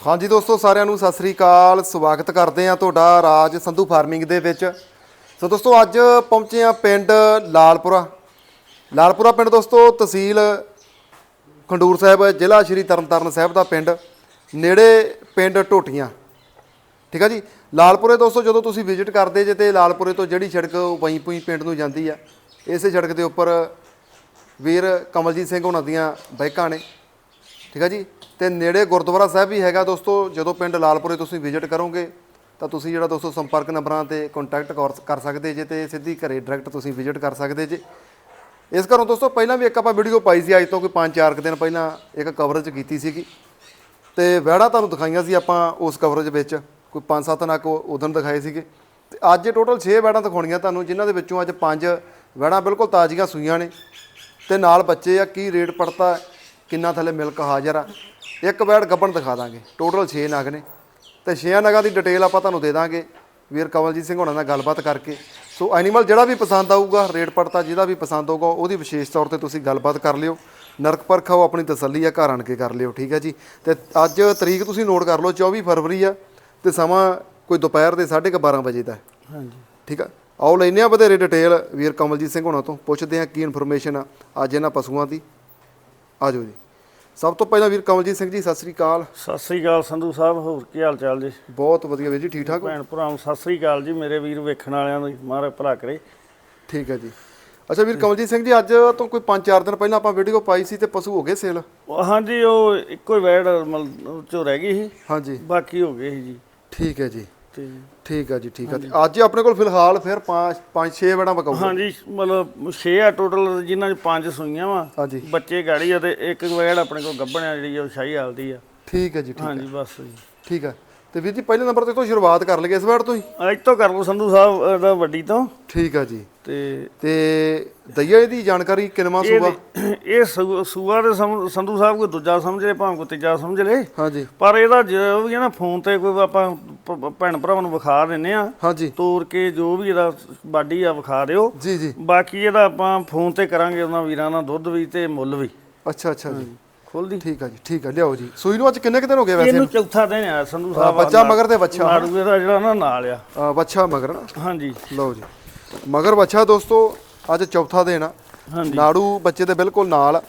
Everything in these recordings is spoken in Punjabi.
ਹਾਂਜੀ ਦੋਸਤੋ, ਸਾਰਿਆਂ ਨੂੰ ਸਤਿ ਸ੍ਰੀ ਅਕਾਲ। ਸਵਾਗਤ ਕਰਦੇ ਆ ਤੁਹਾਡਾ ਰਾਜ ਸੰਧੂ ਫਾਰਮਿੰਗ ਦੇ ਵਿੱਚ। ਸੋ ਦੋਸਤੋ, ਅੱਜ ਪਹੁੰਚੇ ਆ ਪਿੰਡ ਲਾਲਪੁਰਾ। ਲਾਲਪੁਰਾ ਪਿੰਡ ਦੋਸਤੋ, ਤਹਿਸੀਲ ਖੰਡੂਰ ਸਾਹਿਬ, ਜ਼ਿਲ੍ਹਾ ਸ਼੍ਰੀ ਤਰਨਤਾਰਨ ਸਾਹਿਬ ਦਾ ਪਿੰਡ। ਨੇੜੇ ਪਿੰਡ ਟੋਟੀਆਂ ਠੀਕ ਆ ਜੀ? ਲਾਲਪੁਰੇ ਦੋਸਤੋ, ਜਦੋਂ ਤੁਸੀਂ ਵਿਜ਼ਿਟ ਕਰਦੇ ਜੇ ਤੇ ਲਾਲਪੁਰੇ ਤੋਂ ਜਿਹੜੀ ਸੜਕ ਵਈ ਪੁਈ ਪਿੰਡ ਨੂੰ ਜਾਂਦੀ ਆ, ਇਸੇ ਸੜਕ ਦੇ ਉੱਪਰ ਵੀਰ ਕਮਲਜੀਤ ਸਿੰਘ ਉਹਨਾਂ ਦੀਆਂ ਬਾਈਕਾਂ ਨੇ। ਠੀਕ ਆ ਜੀ? ਤੇ ਨੇੜੇ ਗੁਰਦੁਆਰਾ ਸਾਹਿਬ ਵੀ ਹੈਗਾ ਦੋਸਤੋ, ਜਦੋਂ ਪਿੰਡ ਲਾਲਪੁਰੇ ਤੁਸੀਂ ਵਿਜ਼ਿਟ ਕਰੋਗੇ, ਤਾਂ ਤੁਸੀਂ ਜਿਹੜਾ ਦੋਸਤੋ ਸੰਪਰਕ ਨੰਬਰਾਂ ਤੇ ਕੰਟੈਕਟ ਕਰ ਸਕਦੇ ਜੇ ਤੇ ਸਿੱਧੀ ਘਰੇ ਡਾਇਰੈਕਟ ਤੁਸੀਂ ਵਿਜ਼ਿਟ ਕਰ ਸਕਦੇ ਜੇ। ਇਸ ਘਰੋਂ ਦੋਸਤੋ, ਪਹਿਲਾਂ ਵੀ ਇੱਕ ਆਪਾਂ ਵੀਡੀਓ ਪਾਈ ਸੀ, ਅੱਜ ਤੋਂ ਕੋਈ 5-4 ਕੁ ਦਿਨ ਪਹਿਲਾਂ ਇੱਕ ਕਵਰੇਜ ਕੀਤੀ ਸੀਗੀ। ਤੇ ਵਹਿੜਾ ਤੁਹਾਨੂੰ ਦਿਖਾਈਆਂ ਸੀ ਆਪਾਂ ਉਸ ਕਵਰੇਜ ਵਿੱਚ, ਕੋਈ 5-7 ਨੱਕ ਉਦੋਂ ਦਿਖਾਏ ਸੀਗੇ। ਤੇ ਅੱਜ ਟੋਟਲ 6 ਵਹਿੜਾਂ ਦਿਖਾਉਣੀਆਂ ਤੁਹਾਨੂੰ, ਜਿਨ੍ਹਾਂ ਦੇ ਵਿੱਚੋਂ ਅੱਜ 5 ਵਹਿੜਾਂ ਬਿਲਕੁਲ ਤਾਜ਼ੀਆਂ ਸੂਈਆਂ ਨੇ। ਤੇ ਨਾਲ ਬੱਚੇ ਆ, ਕੀ ਰੇਟ ਪੜਤਾ ਕਿੰਨਾ ਥੱਲੇ ਮਿਲਕ ਹਾਜ਼ਰ ਆ। ਇੱਕ ਵੈੜ ਗੱਬਣ ਦਿਖਾ ਦਾਂਗੇ। ਟੋਟਲ 6 ਨਗ ਨੇ। ਤੇ 6 ਨਗਾਂ ਦੀ ਡਿਟੇਲ ਆਪਾਂ ਤੁਹਾਨੂੰ ਦੇ ਦਾਂਗੇ ਵੀਰ ਕਮਲਜੀਤ ਸਿੰਘ ਹੋਣਾ ਨਾਲ ਗੱਲਬਾਤ ਕਰਕੇ। ਸੋ ਐਨੀਮਲ ਜਿਹੜਾ ਵੀ ਪਸੰਦ ਆਊਗਾ ਰੇਟ ਪੜਤਾ ਜਿਹਦਾ ਵੀ ਪਸੰਦ ਆਊਗਾ ਉਹਦੀ ਵਿਸ਼ੇਸ਼ ਤੌਰ ਤੇ ਤੁਸੀਂ ਗੱਲਬਾਤ ਕਰ ਲਿਓ। ਨਰਕ ਪਰਖਾਓ ਆਪਣੀ ਤਸੱਲੀ ਆ ਘਰ ਆਣ ਕੇ ਕਰ ਲਿਓ ਠੀਕ ਹੈ ਜੀ? ਤੇ ਅੱਜ ਤਰੀਕ ਤੁਸੀਂ ਨੋਟ ਕਰ ਲਓ 24 ਫਰਵਰੀ ਆ ਤੇ ਸਮਾਂ ਕੋਈ ਦੁਪਹਿਰ ਦੇ 12:30 ਵਜੇ ਦਾ। ਹਾਂਜੀ। ਠੀਕ ਆ? ਆਓ ਲੈਨੇ ਆ ਵਧੇਰੇ ਡਿਟੇਲ ਵੀਰ ਕਮਲਜੀਤ ਸਿੰਘ ਹੋਣਾ ਤੋਂ ਪੁੱਛਦੇ ਆ ਕੀ ਇਨਫੋਰਮੇਸ਼ਨ ਆ ਅੱਜ ਇਹਨਾਂ ਪਸ਼ੂਆਂ ਦੀ। ਆਜੋ ਜੀ। ਸਭ ਤੋਂ ਪਹਿਲਾਂ ਵੀਰ ਕਮਲਜੀਤ ਸਿੰਘ ਜੀ ਸਤਿ ਸ੍ਰੀ ਅਕਾਲ। ਸਤਿ ਸ੍ਰੀ ਅਕਾਲ ਸੰਧੂ ਸਾਹਿਬ ਹੋਰ ਕੀ ਹਾਲ ਚਾਲ ਜੀ? ਬਹੁਤ ਵਧੀਆ ਵੀਰ ਜੀ ਠੀਕ ਠਾਕ ਹੋ? ਭੈਣ ਭਰਾਵਾਂ ਨੂੰ ਸਤਿ ਸ੍ਰੀ ਅਕਾਲ ਜੀ ਮੇਰੇ ਵੀਰ ਵੇਖਣ ਵਾਲਿਆਂ ਨੂੰ ਮਹਾਰਾਜ ਭਲਾ ਕਰੇ। ਠੀਕ ਹੈ ਜੀ। ਅੱਛਾ ਵੀਰ ਕਮਲਜੀਤ ਸਿੰਘ ਜੀ ਅੱਜ ਤੋਂ ਕੋਈ 5-4 ਦਿਨ ਪਹਿਲਾਂ ਆਪਾਂ ਵੀਡੀਓ ਪਾਈ ਸੀ ਤੇ ਪਸ਼ੂ ਹੋ ਗਏ ਸੇਲ? ਹਾਂਜੀ ਉਹ ਇੱਕੋ ਹੀ ਵੈੜ ਮਤਲਬ ਚੋ ਰਹਿ ਗਈ ਸੀ। ਹਾਂਜੀ। ਬਾਕੀ ਹੋ ਗਏ ਸੀ ਜੀ। ਠੀਕ ਹੈ ਜੀ। ਤੇ ਠੀਕ ਹੈ ਜੀ ਠੀਕ ਹੈ ਤੇ ਅੱਜ ਆਪਣੇ ਕੋਲ ਫਿਲਹਾਲ ਫਿਰ 5 5-6 ਵੜਾ ਬਕਾਊ ਹਾਂਜੀ ਮਤਲਬ 6 ਆ ਟੋਟਲ ਜਿਨ੍ਹਾਂ ਚ ਪੰਜ ਸੂਈਆਂ ਵਾ। ਹਾਂਜੀ। ਬੱਚੇ ਗਾੜੀ ਆ ਤੇ ਇੱਕ ਵੈੜ ਆਪਣੇ ਕੋਲ ਗੱਭਣਿਆ ਜਿਹੜੀ ਆ ਉਹ ਸ਼ਾਹੀ ਹਾਲ ਦੀ ਆ। ਠੀਕ ਹੈ ਜੀ ਠੀਕ ਹਾਂਜੀ ਬਸ ਜੀ। ਠੀਕ ਹੈ ਤੇ ਵੀਰ ਜੀ ਪਹਿਲੇ ਨੰਬਰ ਤੇ ਤੋਂ ਸ਼ੁਰੂਆਤ ਕਰ ਲਈਏ ਇਸ ਵਾਰ ਤੋਂ ਹੀ। ਅੱਜ ਤੋਂ ਕਰ ਲਓ ਸੰਧੂ ਸਾਹਿਬ ਇਹਦਾ ਵੱਡੀ ਤੋਂ। ਠੀਕ ਹੈ ਜੀ। ਤੇ ਤੇ ਦਈਆ ਇਹਦੀ ਜਾਣਕਾਰੀ ਕਿਨਵਾ ਸੂਆ ਇਹ ਇਹ ਸੂ- ਸੂਆ ਦੇ ਸੰਧੂ ਸਾਹਿਬ ਕੋਈ ਦੂਜਾ ਸਮਝ ਲੇ ਭਾਵੇਂ ਕੋਈ ਤੀਜਾ ਸਮਝ ਲੇ। ਹਾਂਜੀ ਪਰ ਇਹਦਾ ਜੋ ਵੀ ਹੈ ਨਾ ਫੋਨ ਤੇ ਕੋਈ ਆਪਾਂ ਭੈਣ ਭਰਾਵਾਂ ਨੂੰ ਵਿਖਾ ਦਿੰਨੇ ਆ। ਹਾਂਜੀ ਤੋਰ ਕੇ ਜੋ ਵੀ ਇਹਦਾ ਬਾਡੀ ਆ ਵਿਖਾ ਦਿਓ। ਜੀ ਜੀ। ਬਾਕੀ ਇਹਦਾ ਆਪਾਂ ਫੋਨ ਤੇ ਕਰਾਂਗੇ ਉਹਨਾਂ ਵੀਰਾਂ ਨਾਲ ਦੁੱਧ ਵੀ ਤੇ ਮੁੱਲ ਵੀ। ਅੱਛਾ ਅੱਛਾ ਜੀ। ਖੁੱਲਦੀ ਠੀਕ ਹੈ ਜੀ ਠੀਕ ਹੈ ਲਿਆਓ ਜੀ। ਸੂਈ ਨੂੰ ਅੱਜ ਕਿੰਨੇ ਕੁ ਦਿਨ ਹੋ ਗਏ ਵੈਸੇ? ਇਹਨੂੰ ਚੌਥਾ ਦਿਨ ਆ ਸੰਧੂ ਸਾਹਿਬ ਬੱਚਾ ਮਗਰ ਤੇ ਬੱਚਾ। ਨਾੜੂ ਇਹਦਾ ਜਿਹੜਾ ਨਾ ਨਾਲ ਆ। ਆ, ਬੱਚਾ ਮਗਰ ਨਾ? ਹਾਂਜੀ। ਲਓ ਜੀ। ਮਗਰ ਬੱਚਾ ਦੋਸਤੋ ਅੱਜ ਚੌਥਾ ਦਿਨ ਆ। ਹਾਂਜੀ। ਨਾੜੂ ਬੱਚੇ ਦੇ ਬਿਲਕੁਲ ਨਾਲ।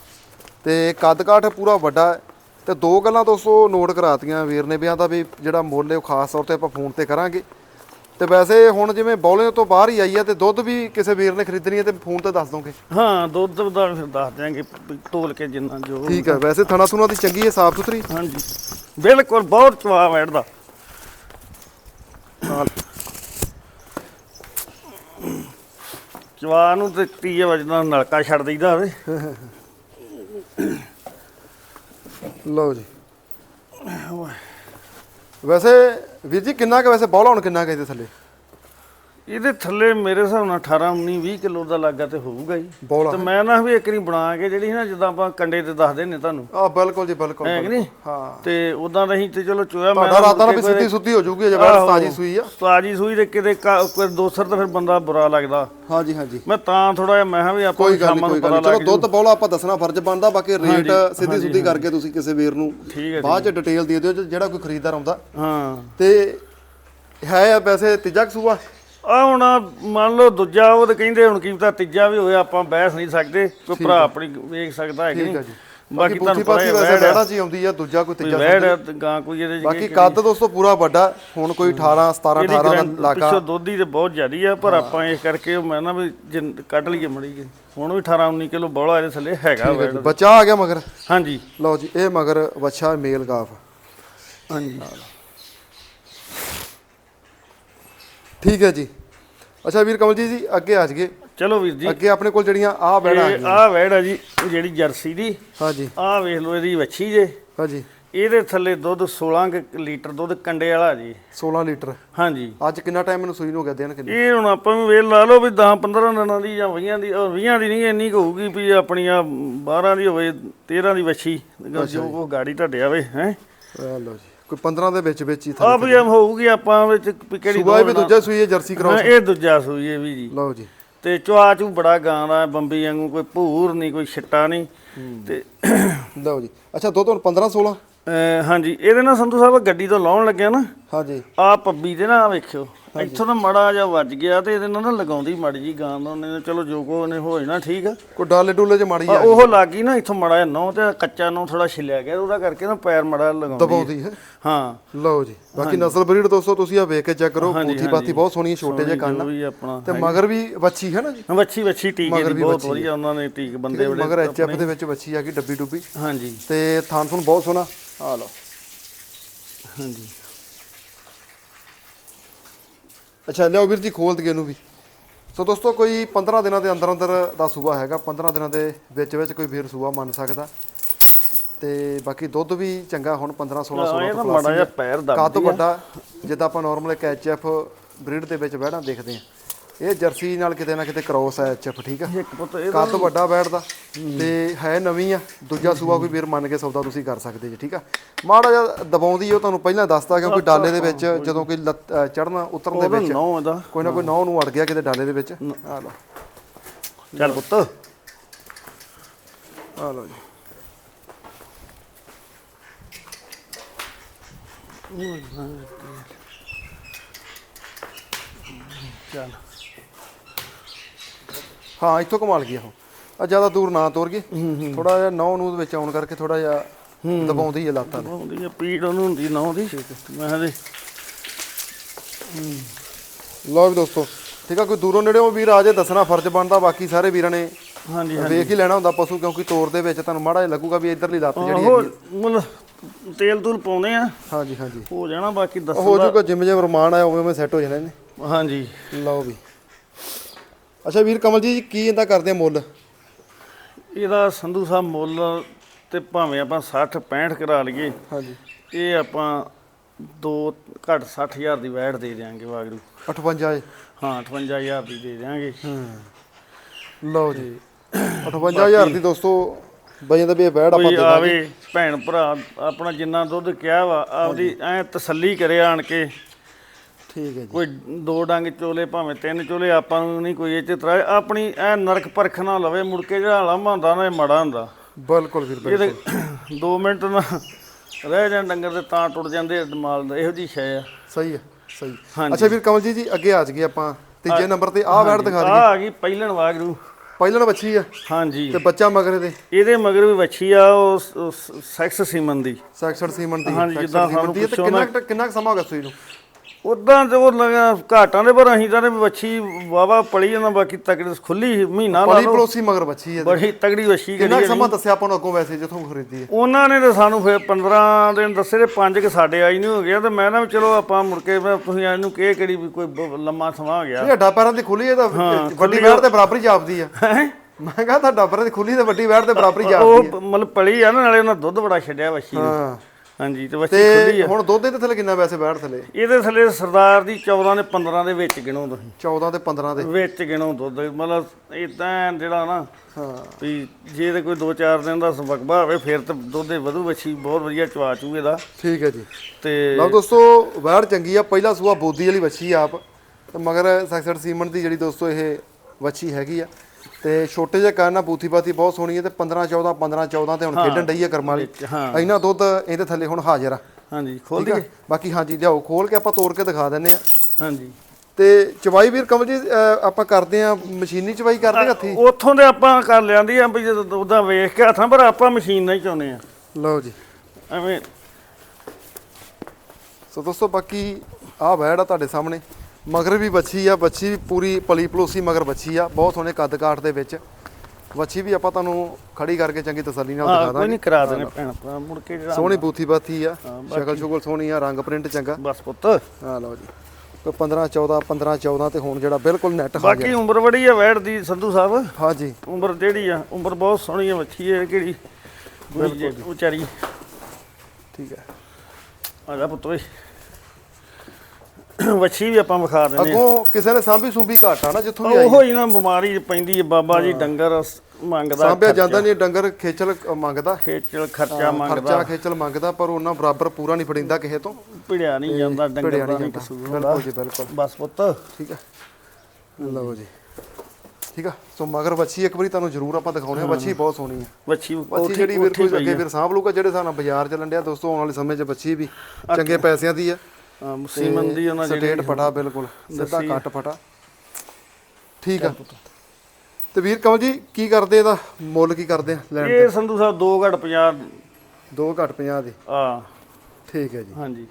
ਤੇ ਕੱਦ ਕਾਠ ਪੂਰਾ ਵੱਡਾ ਹੈ। ਤੇ ਦੋ ਗੱਲਾਂ ਦੋਸਤੋ ਨੋਟ ਕਰਾਤੀਆਂ ਵੀਰ ਨੇ ਵਿਆਹ ਦਾ ਵੀ ਜਿਹੜਾ ਮੁੱਲ ਹੈ ਉਹ ਖਾਸ ਤੌਰ ਤੇ ਆਪਾਂ ਫੋਨ ਤੇ ਕਰਾਂਗੇ। ਤੇ ਵੈਸੇ ਹੁਣ ਜਿਵੇਂ ਬੌਲਿੰਗ ਤੋਂ ਬਾਹਰ ਹੀ ਆਈ ਹੈ ਤੇ ਦੁੱਧ ਵੀ ਕਿਸੇ ਵੀਰ ਨੇ ਖਰੀਦਣੀ ਹੈ ਤੇ ਫੋਨ ਤੇ ਦੱਸ ਦੋਗੇ? ਹਾਂ ਦੁੱਧ ਦਾ ਫਿਰ ਦੱਸ ਦਿਆਂਗੇ ਤੋਲ ਕੇ ਜਿੰਨਾ ਜੋ ਠੀਕ ਹੈ ਵੈਸੇ ਥਣਾ ਥੁਣਾ ਦੀ ਚੰਗੀ ਹੈ ਸਾਫ਼ ਸੁਥਰੀ? ਹਾਂਜੀ। ਬਿਲਕੁਲ ਬਹੁਤ ਚਵਾ ਬੈਠਦਾ ਚਵਾ ਨੂੰ ਤੇ ਤੀਏ ਵਜਦਾ ਨਲਕਾ ਛੱਡ ਦਈਦਾ ਹੋਵੇ। ਲਓ ਜੀ। ਵੈਸੇ ਵੀਰ ਜੀ ਕਿੰਨਾ ਕੁ ਵੈਸੇ ਬੌਲਾ ਹੁਣ ਕਿੰਨਾ ਕੁ ਇਹਦੇ ਥੱਲੇ? ਇਹਦੇ ਥੱਲੇ ਮੇਰੇ ਹਿਸਾਬ ਨਾਲ 18 19 20 ਕਿਲੋ ਦਾ ਲੱਗਾ ਤੇ ਹੋਊਗਾ ਹੀ। ਬੌਲਾ। ਤੇ ਮੈਂ ਨਾ ਵੀ ਇੱਕ ਰੀ ਬਣਾ ਕੇ ਜਿਹੜੀ ਨਾ ਜਿੱਦਾਂ ਆਪਾਂ ਕੰਡੇ ਤੇ ਦੱਸਦੇ ਨੇ ਤੁਹਾਨੂੰ। ਆ ਬਿਲਕੁਲ ਜੀ ਬਿਲਕੁਲ ਹੈ ਕਿ ਨਹੀਂ? ਹਾਂ। ਤੇ ਉਦਾਂ ਦਾ ਹੀ ਤੇ ਚਲੋ ਚੋਇਆ ਮੈਂ ਤੁਹਾਡਾ ਰਾਤਾਂ ਨੂੰ ਵੀ ਸਿੱਧੀ ਸੁੱਧੀ ਹੋ ਜੂਗੀ ਜਵਾਬ ਆਹੋ। ਤਾਜੀ ਸੂਈ ਆ। ਤਾਜੀ ਸੂਈ ਤੇ ਕਿਤੇ ਦੋਸਰ ਤਾਂ ਫਿਰ ਬੰਦਾ ਬੁਰਾ ਲੱਗਦਾ। ਹਾਂਜੀ ਹਾਂਜੀ। ਮੈਂ ਤਾਂ ਥੋੜਾ ਜਿਹਾ ਮੈਂ ਵੀ ਆਪਾਂ ਸ਼ਾਮਾਂ ਨਹੀਂ ਨੂੰ ਪਤਾ। ਲੱਗ ਚਲੋ ਦੁੱਧ ਬੌਲਾ ਆਪਾਂ ਦੱਸਣਾ ਫਰਜ਼ ਬਣਦਾ ਬਾਕੀ ਰੇਟ ਸਿੱਧੀ ਸੁੱਧੀ ਕਰਕੇ ਤੁਸੀਂ ਕਿਸੇ ਵੀਰ ਨੂੰ ਹੈ ਬਾਅਦ ਚ ਡਿਟੇਲ ਦੇ ਦਿਓ ਜਿਹੜਾ ਕੋਈ ਖਰੀਦਦਾਰ ਆਉਂਦਾ। ਹਾਂ। ਤੇ ਹੈ ਆ ਵੈਸੇ ਤੀਜਾ ਕਸੂਆ। ਆ ਹੁਣ ਮੰਨ ਲਓ ਦੂਜਾ ਉਹ ਤਾਂ ਕਹਿੰਦੇ ਹੁਣ ਕੀ ਪਤਾ ਤੀਜਾ ਵੀ ਹੋਇਆ ਆਪਾਂ ਬਹਿਸ ਨਹੀਂ ਸਕਦੇ ਕੋਈ ਭਰਾ ਆਪਣੀ ਵੇਖ ਸਕਦਾ ਹੈ ਕਿ ਠੀਕ ਨਹੀਂ। ਜੀ। ਬਾਕੀ ਤੁਹਾਨੂੰ ਪਤਾ ਹੈ ਵੈਸੇ ਚ ਹੀ ਆਉਂਦੀ ਆ ਦੂਜਾ ਕੋਈ ਤੀਜਾ ਵੈੜ ਹੈ ਤੇ ਗਾਂ ਕੋਈ ਇਹਦੇ ਬਾਕੀ ਕੱਦ ਦੋਸਤੋ ਪੂਰਾ ਵੱਡਾ ਹੁਣ ਕੋਈ 18 17 18 ਦਾ ਪਿੱਛੋਂ ਦੋਧੀ ਤੇ ਬਹੁਤ ਜ਼ਿਆਦੀ ਆ ਪਰ ਆਪਾਂ ਇਸ ਕਰਕੇ ਉਹ ਮੈਂ ਨਾ ਵੀ ਜਿੰਨ- ਕੱਢ ਲਈਏ ਮੜੀ ਜੀ। ਹੁਣ ਵੀ 18 19 ਕਿਲੋ ਬੋਲਾ ਇਹਦੇ ਥੱਲੇ ਹੈਗਾ ਵੈੜ ਬੱਚਾ ਆ ਗਿਆ ਮਗਰ? ਹਾਂਜੀ। ਲਓ ਜੀ ਇਹ ਮਗਰ ਬੱਚਾ ਮੇਲ ਗਾਫ। ਹਾਂਜੀ। ਠੀਕ ਹੈ ਜੀ। ਅੱਛਾ ਵੀਰ ਕਮਲ ਜੀ ਜੀ ਅੱਗੇ ਆ ਜਗੇ ਚਲੋ ਵੀਰ ਜੀ। ਅੱਗੇ ਆਪਣੇ ਕੋਲ ਜਿਹੜੀਆਂ ਆ ਬੈਣਾ ਇਹ ਆ ਵੈੜ ਆ ਜੀ ਇਹ ਜਿਹੜੀ ਜਰਸੀ ਦੀ। ਹਾਂਜੀ। ਆਹ ਵੇਖ ਲਓ ਇਹਦੀ ਵੱਛੀ ਜੇ। ਹਾਂਜੀ। ਇਹਦੇ ਥੱਲੇ ਦੁੱਧ 16 ਕੁ ਲੀਟਰ ਦੁੱਧ ਕੰਡੇ ਵਾਲਾ ਜੀ। 16 ਲੀਟਰ। ਹਾਂਜੀ। ਅੱਜ ਕਿੰਨਾ ਟਾਈਮ ਮੈਨੂੰ ਸੂਈ ਨੂੰ ਹੋ ਗਿਆ ਦਿਨ ਕਿੰਨੇ? ਇਹ ਹੁਣ ਆਪਾਂ ਵੀ ਵੇਲ ਲਾ ਲਓ ਵੀ 10 15 ਦਿਨਾਂ ਦੀ ਜਾਂ 20 ਦੀ 20 ਦੀ ਨਹੀਂ ਇੰਨੀ ਕੁ ਹੋਊਗੀ ਵੀ ਆਪਣੀਆਂ 12 ਦੀ ਹੋਵੇ 13 ਦੀ ਵੱਛੀ ਜੋ ਉਹ ਗਾੜੀ ਢੱਡਿਆ ਵੇ ਹੈ। ਆ ਲਓ ਜੀ। ਕੋਈ 15 ਦੇ ਵਿੱਚ ਵਿੱਚ ਹੀ ਆ ਵੀ ਇਹ ਹੋਊਗੀ ਆਪਾਂ ਵਿੱਚ ਵੀ ਕਿਹੜੀ ਸੁਬਾਹ ਵੀ ਦੂਜਾ ਸੂਈ ਹੈ ਜਰਸੀ ਕਰਾਓ ਹਾਂ, ਇਹ ਦੂਜਾ ਸੂਈ ਇਹ ਵੀ ਜੀ। ਲਓ ਜੀ। ਤੇ ਚੁਆ ਚੂ ਬੜਾ ਗਾਂ ਦਾ ਬੰਬੀ ਵਾਂਗੂ ਕੋਈ ਭੂਰ ਨਹੀਂ ਕੋਈ ਛਿੱਟਾ ਨਹੀਂ। ਤੇ ਲਓ ਜੀ। ਅੱਛਾ ਦੁੱਧ ਹੁਣ 15 16 ਅਹ ਹਾਂਜੀ ਇਹਦੇ ਨਾਲ ਸੰਧੂ ਸਾਹਿਬ ਗੱਡੀ ਤੋਂ ਲਾਉਣ ਲੱਗਿਆ ਨਾ। ਹਾਂਜੀ। ਆ ਪੱਬੀ ਦੇ ਨਾ ਆਹ ਵੇਖਿਓ। ਇੱਥੋਂ ਤਾਂ ਮੜਾ ਜਿਹਾ ਵੱਜ ਗਿਆ ਤੇ ਇਹਦੇ ਨਾਲ ਨਾ ਲਗਾਉਂਦੀ ਮੜੀ ਜੀ ਗਾਂ ਦਾ ਉਹਨੇ ਚਲੋ ਜੋ ਕੋ ਉਹਨੇ ਹੋ ਜਾਣਾ ਠੀਕ ਆ। ਕੋਈ ਡਾਲੇ ਡੂਲੇ ਚ ਮਾੜੀ ਆ ਆ ਉਹ ਲੱਗ ਗਈ ਨਾ ਇੱਥੋਂ ਮੜਾ ਨੌ ਤੇ ਕੱਚਾ ਨੌ ਥੋੜਾ ਛਿਲਿਆ ਗਿਆ ਉਹਦਾ ਕਰਕੇ ਨਾ ਪੈਰ ਮੜਾ ਲਗਾਉਂਦੀ ਦਬਾਉਂਦੀ ਹੈ। ਹਾਂ। ਲਓ ਜੀ ਬਾਕੀ ਨਸਲ ਬਰੀਡ ਦੋਸਤੋ ਤੁਸੀਂ ਆ ਵੇਖ ਕੇ ਚੈੱਕ ਕਰੋ ਬੂਥੀ ਬਾਤੀ ਬਹੁਤ ਸੋਹਣੀ ਹੈ, ਛੋਟੇ ਜਿਹੇ ਜੋ ਕੰਨ ਵੀ ਆਪਣਾ ਤੇ ਮਗਰ ਵੀ ਵੱਛੀ ਹੈ ਨਾ ਜੀ? ਵੱਛੀ ਵੱਛੀ ਟੀਕੇ ਦੀ ਬਹੁਤ ਵਧੀਆ ਉਹਨਾਂ ਨੇ ਟੀਕ ਬੰਦੇ ਬੜੇ ਮਗਰ ਐਚਐਫ ਦੇ ਵਿੱਚ ਵੱਛੀ ਆ ਗਈ ਡੱਬੀ ਡੁੱਬੀ। ਹਾਂਜੀ। ਤੇ ਥਾਨ ਥੁਨ ਬਹੁਤ ਸੋਹਣਾ। ਆ ਲਓ। ਹਾਂਜੀ। ਅੱਛਾ ਲਿਆਓ ਵੀਰ ਜੀ ਖੋਲ ਦਈਏ ਇਹਨੂੰ ਵੀ। ਸੋ ਦੋਸਤੋ ਕੋਈ 15 ਦਿਨਾਂ ਦੇ ਅੰਦਰ ਅੰਦਰ ਦਾ ਸੂਆ ਹੈਗਾ। 15 ਦਿਨਾਂ ਦੇ ਵਿੱਚ ਵਿੱਚ ਕੋਈ ਵੀਰ ਸੂਆ ਮੰਨ ਸਕਦਾ। ਤੇ ਬਾਕੀ ਦੁੱਧ ਵੀ ਚੰਗਾ ਹੁਣ 15 16 16 ਇਹ ਤੋਂ ਪਲੱਸ ਮੜਾ ਜਿਹਾ ਪੈਰ ਦੱਬ ਤੋਂ ਵੱਡਾ? ਜਿੱਦਾਂ ਆਪਾਂ ਨਾਰਮਲ ਇੱਕ ਐਚਐਫ ਬਰੀਡ ਦੇ ਵਿੱਚ ਬਹਿਣਾ ਦੇਖਦੇ ਆ ਇਹ ਜਰਸੀ ਨਾਲ ਕਿਤੇ ਨਾ ਕਿਤੇ ਕ੍ਰੋਸ ਹੈ ਐਚਐਫ ਠੀਕ ਆ? ਇੱਕ ਪੁੱਤ ਇਹ ਕੱਦ ਵੱਡਾ ਬੈਠਦਾ। ਤੇ ਹੈ ਨਵੀਂ ਆ ਦੂਜਾ ਸੂਆ ਕੋਈ ਵੀਰ ਮੰਨ ਕੇ ਸੌਦਾ ਤੁਸੀਂ ਕਰ ਸਕਦੇ ਜੀ ਠੀਕ ਆ? ਮਾੜਾ ਜਿਹਾ ਦਬਾਉਂਦੀ ਉਹ ਤੁਹਾਨੂੰ ਪਹਿਲਾਂ ਦੱਸਤਾ ਕਿਉਂਕਿ ਡਾਲੇ ਦੇ ਵਿੱਚ ਜਦੋਂ ਕੋਈ ਚੜਨਾ ਉਤਰਨ ਦੇ ਵਿੱਚ। ਕੋਈ ਨਾ ਕੋਈ ਨੌ ਨੂੰ ਅੜ ਗਿਆ ਕਿਤੇ ਡਾਲੇ ਦੇ ਵਿੱਚ। ਆ ਲਓ। ਚੱਲ ਪੁੱਤ। ਆ ਲਓ ਜੀ। ਚੱਲ। ਹਾਂ ਇੱਥੋਂ ਕਮਾਲ ਗਿਆ ਉਹ। ਆ ਜ਼ਿਆਦਾ ਦੂਰ ਨਾ ਤੋਰ ਗਏ ਥੋੜਾ ਜਿਹਾ ਨੌ ਨੂੰ ਵਿੱਚ ਆਉਣ ਕਰਕੇ ਥੋੜਾ ਜਿਹਾ ਦਬਾਉਂਦੀ ਹੈ ਲਾਤਾਂ ਨੂੰ। ਹੁੰਦੀ ਆ ਪੀੜ ਉਹਨੂੰ ਹੁੰਦੀ ਨੌ ਦੀ। ਮੈਂ ਹਲੇ ਲਓ ਵੀ ਦੋਸਤੋ ਠੀਕ ਆ ਕੋਈ ਦੂਰੋਂ ਨੇੜੇੋਂ ਵੀਰ ਆ ਜੇ ਦੱਸਣਾ ਫਰਜ਼ ਬਣਦਾ ਬਾਕੀ ਸਾਰੇ ਵੀਰਾਂ ਨੇ ਹਾਂਜੀ ਵੇਖ ਹੀ ਲੈਣਾ ਹੁੰਦਾ ਪਸ਼ੂ ਕਿਉਂਕਿ ਤੋਰ ਦੇ ਵਿੱਚ ਤੁਹਾਨੂੰ ਮਾੜਾ ਜਿਹਾ ਲੱਗੂਗਾ ਵੀ ਇਧਰਲੀ ਲੱਤ ਜਿਹੜੀ ਉਹ ਮਤਲਬ ਤੇਲ ਤੂਲ ਪਾਉਨੇ ਆ। ਹਾਂਜੀ ਹਾਂਜੀ। ਹੋ ਜਾਣਾ ਬਾਕੀ ਦੱਸ ਹੋ ਜਾਊਗਾ ਜਿਵੇਂ ਜਿਵੇਂ ਰਮਾਨ ਆਇਆ ਉਵੇਂ ਉਵੇਂ ਸੈੱਟ ਹੋ ਜਾਣਾ ਇਹਨੇ। ਹਾਂਜੀ। ਲਓ ਵੀ। ਅੱਛਾ ਵੀਰ ਕਮਲ ਜੀ ਕੀ ਇਹਦਾ ਕਰਦੇ ਆ ਮੁੱਲ? ਇਹਦਾ ਸੰਧੂ ਸਾਹਿਬ ਮੁੱਲ ਤੇ ਭਾਵੇਂ ਆਪਾਂ 60 65 ਕਰਾ ਲਈਏ। ਹਾਂਜੀ। ਇਹ ਆਪਾਂ ਦੋ ਘੱਟ 60000 ਦੀ ਵੈਟ ਦੇ ਦਿਆਂਗੇ ਵਾਗਰੂ 58 ਜੀ ਹਾਂ 58000 ਦੀ ਦੇ ਦਿਆਂਗੇ। ਲਓ ਜੀ। 58000 ਦੀ ਦੋਸਤੋ ਬਈ ਦਾ ਵੀ ਬੈੜ ਆਪਾਂ ਕੋਈ ਦੇ ਦਾਂਗੇ। ਆਵੇ ਭੈਣ ਭਰਾ ਆਪਣਾ ਜਿੰਨਾ ਦੁੱਧ ਕਿਹਾ ਵਾ ਆਪਦੀ ਐ ਤਸੱਲੀ ਕਰੇ ਆਣ ਕੇ। ਠੀਕ ਹੈ ਜੀ। ਕੋਈ ਦੋ ਡੰਗ ਚੋਲੇ ਭਾਵੇਂ ਤਿੰਨ ਚੋਲੇ ਆਪਾਂ ਨੂੰ ਨਹੀਂ ਕੋਈ ਇਹ ਚ ਤਰਾ ਆਪਣੀ ਐ ਨਰਕ ਪਰਖ ਨਾ ਲਵੇ ਮੁੜ ਕੇ ਜਿਹੜਾ ਲਾਮਾ ਹੁੰਦਾ ਨਾ ਇਹ ਮੜਾ ਹੁੰਦਾ। ਬਿਲਕੁਲ ਵੀਰ ਬਿਲਕੁਲ। ਇਹਦੇ 2 ਮਿੰਟ ਨਾ ਰਹਿ ਜਾਣ ਡੰਗਰ ਤੇ ਤਾਂ ਟੁੱਟ ਜਾਂਦੇ ਮਾਲ ਦਾ ਇਹੋ ਜੀ ਸ਼ੈ ਆ। ਸਹੀ ਹੈ ਸਹੀ। ਅੱਛਾ ਵੀਰ ਕਮਲ ਜੀ ਜੀ ਅੱਗੇ ਆ ਜਗੇ ਆਪਾਂ। ਤੀਜੇ ਨੰਬਰ ਤੇ ਆਹ ਬੈੜ ਦਿਖਾ ਦਈਏ। ਆ ਗਈ ਪਹਿਲਣ ਵਾਗਰੂ। ਪਹਿਲਣ ਬੱਚੀ ਆ ਹਾਂਜੀ। ਤੇ ਬੱਚਾ ਮਗਰ ਇਹਦੇ? ਇਹਦੇ ਮਗਰ ਵੀ ਵੱਛੀ ਆ ਉਹ ਸੈਕਸ ਸੀਮਨ ਦੀ। ਸੈਕਸ਼ਨ ਸੀਮਨ ਦੀ ਹਾਂਜੀ, ਜਿੱਦਾਂ ਸਾਨੂੰ ਕਿੰਨਾ ਕਿੰਨਾ ਸਮਾਂ ਹੋ ਗਿਆ ਸੂਈ ਨੂੰ? ਉਦਾਂ ਤੇ ਉਹ ਲਗਾ ਘਾਟਾਂ ਦੇ ਪਰ ਅਸੀਂ ਤਾਂ ਨੇ ਵੱਛੀ ਵਾਵਾ ਪੜੀ ਜਾਂਦਾ ਬਾਕੀ ਤਕੜੀ ਖੁੱਲੀ ਮਹੀਨਾ ਲਾ ਪਲੀ ਲਓ। ਪਲੋਸੀ ਮਗਰ ਬੱਚੀ ਹੈ। ਬੜੀ ਤਗੜੀ ਵੱਛੀ ਕਰੀ ਕੁ ਸਮਾਂ ਦੱਸਿਆ ਆਪਾਂ ਨੂੰ ਅੱਗੋਂ ਵੈਸੇ ਜਿੱਥੋਂ ਖਰੀਦੀ ਹੈ। ਉਹਨਾਂ ਨੇ ਤਾਂ ਸਾਨੂੰ ਫਿਰ 15 ਦਿਨ ਦੱਸੇ ਤੇ ਪੰਜ ਕਿ ਸਾਡੇ ਆਈ ਨਹੀਂ ਹੋ ਗਿਆ ਤੇ ਮੈਂ ਨਾ ਵੀ ਚਲੋ ਆਪਾਂ ਮੁੜ ਕੇ ਮੈਂ ਤੁਸੀਂ ਇਹਨੂੰ ਕਿਹ ਕਿਹੜੀ ਵੀ ਕੋਈ ਬ- ਲੰਮਾ ਸਮਾਂ ਹੋ ਗਿਆ। ਇਹ ਹੱਡਾ ਪੈਰਾਂ ਦੀ ਖੁੱਲੀ ਹੈ ਤਾਂ ਵੱਡੀ ਵੈੜ ਦੇ ਬਰਾਬਰ ਜਾਪਦੀ ਆ। ਹੈਂ? ਮੈਂ ਕਹਾ ਤੁਹਾਡਾ ਪੈਰਾਂ ਦੀ ਖੁੱਲੀ ਤੇ ਵੱਡੀ ਵੈੜ ਦੇ ਬਰਾਬਰ ਹੀ ਉਹ ਜਾਪਦੀ ਆ। ਮਤਲਬ ਪਲੀ ਆ ਨਾ ਨਾਲੇ ਉਹਨਾਂ ਦੁੱਧ ਬੜਾ ਛੱਡਿਆ ਵੱਛੀ ਨੂੰ। ਹਾਂ। ਹਾਂਜੀ ਤੇ ਵੱਛੀ ਖੁੱਲੀ ਤੇ ਆ। ਹੁਣ ਦੁੱਧ ਦੇ ਥੱਲੇ ਕਿੰਨਾ ਵੈਸੇ ਵੈੜ ਥੱਲੇ? ਇਹਦੇ ਥੱਲੇ ਸਰਦਾਰ ਦੀ 14 ਦੇ 15 ਦੇ ਵਿੱਚ ਗਿਣੋ ਤੁਸੀਂ। 14 ਤੇ 15 ਦੇ। ਵਿੱਚ ਗਿਣੋ ਦੁੱਧ ਮਤਲਬ ਇਦਾਂ ਜਿਹੜਾ ਨਾ ਹਾਂ। ਵੀ ਜੇ ਤੇ ਕੋਈ 2-4 ਦਿਨ ਦਾ ਵਕਬਾ ਹੋਵੇ ਫਿਰ ਤਾਂ ਦੁੱਧ ਇਹ ਵਧੂ ਵੱਛੀ ਬਹੁਤ ਵਧੀਆ ਚਵਾ ਚੂ ਇਹਦਾ। ਠੀਕ ਹੈ ਜੀ। ਤੇ ਲਓ ਦੋਸਤੋ ਵੈੜ ਚੰਗੀ ਆ ਪਹਿਲਾ ਸੂਆ ਬੋਦੀ ਵਾਲੀ ਵੱਛੀ ਆ ਆਪ। ਤੇ ਮਗਰ ਸੈਕਸਰ ਸੀਮਨ ਦੀ ਜਿਹੜੀ ਦੋਸਤੋ ਇਹ ਵੱਛੀ ਹੈਗੀ ਆ। ਤੇ ਛੋਟੇ ਜਿਹੇ ਕੰਨ ਆ ਬੂਥੀ ਬਾਤੀ ਬਹੁਤ ਸੋਹਣੀ ਹੈ ਤੇ 15 14 15 14 ਤੇ ਹੁਣ ਖੇਡਣ ਡਈ ਆ ਕਰਮਾਂ ਵਾਲੀ ਹਾਂ। ਇੰਨਾ ਦੁੱਧ ਇਹਦੇ ਥੱਲੇ ਹੁਣ ਹਾਜ਼ਰ ਆ। ਹਾਂਜੀ ਖੋਲ ਦਈਏ? ਬਾਕੀ ਹਾਂਜੀ ਲਿਆਓ ਖੋਲ ਕੇ ਆਪਾਂ ਤੋੜ ਕੇ ਦਿਖਾ ਦਿੰਨੇ ਆ ਹਾਂਜੀ। ਤੇ ਚਵਾਈ ਵੀਰ ਕਮਲ ਜੀ ਆਪਾਂ ਕਰਦੇ ਆ ਮਸ਼ੀਨੀ ਚਵਾਈ ਕਰਦੇ ਆ ਹੱਥੀ? ਉੱਥੋਂ ਦੇ ਆਪਾਂ ਕਰ ਲਿਆਂਦੀ ਆ ਵੀ ਜਦੋਂ ਉਹਦਾ ਵੇਖ ਕੇ ਹੱਥਾਂ ਪਰ ਆਪਾਂ ਮਸ਼ੀਨ ਨਾਲ ਹੀ ਚਾਉਨੇ ਆ ਲਓ ਜੀ। ਐਵੇਂ। ਸੋ ਦੋਸਤੋ ਬਾਕੀ ਆ ਤੁਹਾਡੇ ਸਾਹਮਣੇ। ਮਗਰ ਵੀ ਬੱਚੀ ਆ ਬੱਚੀ ਵੀ ਪੂਰੀ ਪਲੀ ਪਲੋਸੀ ਮਗਰ ਬੱਚੀ ਆ ਬਹੁਤ ਸੋਹਣੇ ਕੱਦ ਕਾਠ ਦੇ ਵਿੱਚ। ਬੱਚੀ ਵੀ ਆਪਾਂ ਤੁਹਾਨੂੰ ਖੜੀ ਕਰਕੇ ਚੰਗੀ ਤਸੱਲੀ ਨਾਲ ਦਿਖਾ ਹਾਂ, ਕੋਈ ਦਾਂਗੇ। ਨਹੀਂ ਕਰਾ ਦੇਣੇ ਭੈਣ ਭਰਾ ਮੁੜ ਕੇ ਜਿਹੜਾ ਸੋਹਣੀ ਬੂਥੀ ਬਾਥੀ ਆ ਸ਼ਕਲ ਸ਼ੁਕਲ ਸੋਹਣੀ ਆ ਰੰਗ ਪ੍ਰਿੰਟ ਚੰਗਾ। ਬਸ ਪੁੱਤ। ਆ ਲਓ ਜੀ। ਤੇ 15 14 15 14 ਤੇ ਹੁਣ ਜਿਹੜਾ ਬਿਲਕੁਲ ਨੈਟ ਹਾਜ਼ਰ ਬਾਕੀ ਉਮਰ ਬੜੀ ਆ ਵੈੜ ਦੀ ਸੰਧੂ ਸਾਹਿਬ। ਹਾਂਜੀ। ਉਮਰ ਜਿਹੜੀ ਆ ਉਮਰ ਬਹੁਤ ਸੋਹਣੀ ਆ ਵੱਛੀ ਹੈ ਕਿਹੜੀ? ਵਿਚਾਰੀ। ਠੀਕ ਹੈ। ਆ ਜਾ ਪੁੱਤ ਓਏ ਵੱਛੀ ਵੀ ਆਪਾਂ ਵਿਖਾ ਦਿੰਦੇ ਆ ਅੱਗੋਂ ਕਿਸੇ ਨੇ ਸਾਂਭੀ ਸੂੰਭੀ ਘਾਟ ਆ ਨਾ ਜਿੱਥੋਂ ਵੀ ਆਈ ਉਹੋ ਹੀ ਨਾ ਬਿਮਾਰੀ ਪੈਂਦੀ ਹੈ ਬਾਬਾ ਜੀ ਡੰਗਰ ਮੰਗਦਾ ਸਾਂਭਿਆ ਜਾਂਦਾ ਨਹੀਂ ਡੰਗਰ ਖੇਚਲ ਮੰਗਦਾ। ਖੇਚਲ ਖਰਚਾ ਮੰਗਦਾ ਖਰਚਾ ਖੇਚਲ ਮੰਗਦਾ ਪਰ ਉਹਨਾਂ ਬਰਾਬਰ ਪੂਰਾ ਨਹੀਂ ਫੜਿੰਦਾ ਕਿਸੇ ਤੋਂ। ਭਿੜਿਆ ਨਹੀਂ ਜਾਂਦਾ ਡੰਗਰ ਦਾ ਨਹੀਂ ਕਸੂਰ ਬਿਲਕੁਲ ਜੀ ਬਿਲਕੁਲ। ਬਸ ਪੁੱਤ। ਠੀਕ ਹੈ ਲਓ ਜੀ। ਠੀਕ ਆ। ਸੋ ਮਗਰ ਵੱਛੀ ਇੱਕ ਵਾਰੀ ਤੁਹਾਨੂੰ ਜ਼ਰੂਰ ਆਪਾਂ ਦਿਖਾਉਣੇ ਆ। ਵੱਛੀ ਬਹੁਤ ਸੋਹਣੀ ਆ। ਵੱਛੀ ਵੱਛੀ ਜਿਹੜੀ ਵੀਰ ਕੋਈ ਅੱਗੇ ਫਿਰ ਸਾਂਭ ਲੂਗਾ ਜਿਹੜੇ ਨਾਲ ਬਾਜ਼ਾਰ ਚੱਲਣ ਡਿਆ ਦੋਸਤੋ ਆਉਣ ਵਾਲੇ ਸਮੇਂ 'ਚ ਵੱਛੀ ਵੀ ਚੰਗੇ ਪੈਸਿਆਂ ਦੀ ਆ। ਸੀਮਨ ਦੀ ਉਹਨਾਂ ਜਿਹੜੀ ਸਟੇਟ ਪਟਾ ਬਿਲਕੁਲ। ਸਿੱਧਾ ਕੱਟ ਪਟਾ ਠੀਕ ਆ। ਤੇ ਵੀਰ ਕਮਲ ਜੀ ਕੀ ਕਰਦੇ ਇਹਦਾ? ਮੁੱਲ ਕੀ ਕਰਦੇ ਆ ਲੈਣ ਇਹ ਸੰਧੂ ਸਾਹਿਬ 2 ਘਟ 50 2 ਘੱਟ 50 ਦੀ। ਆ ਠੀਕ ਹੈ ਜੀ। ਹਾਂਜੀ।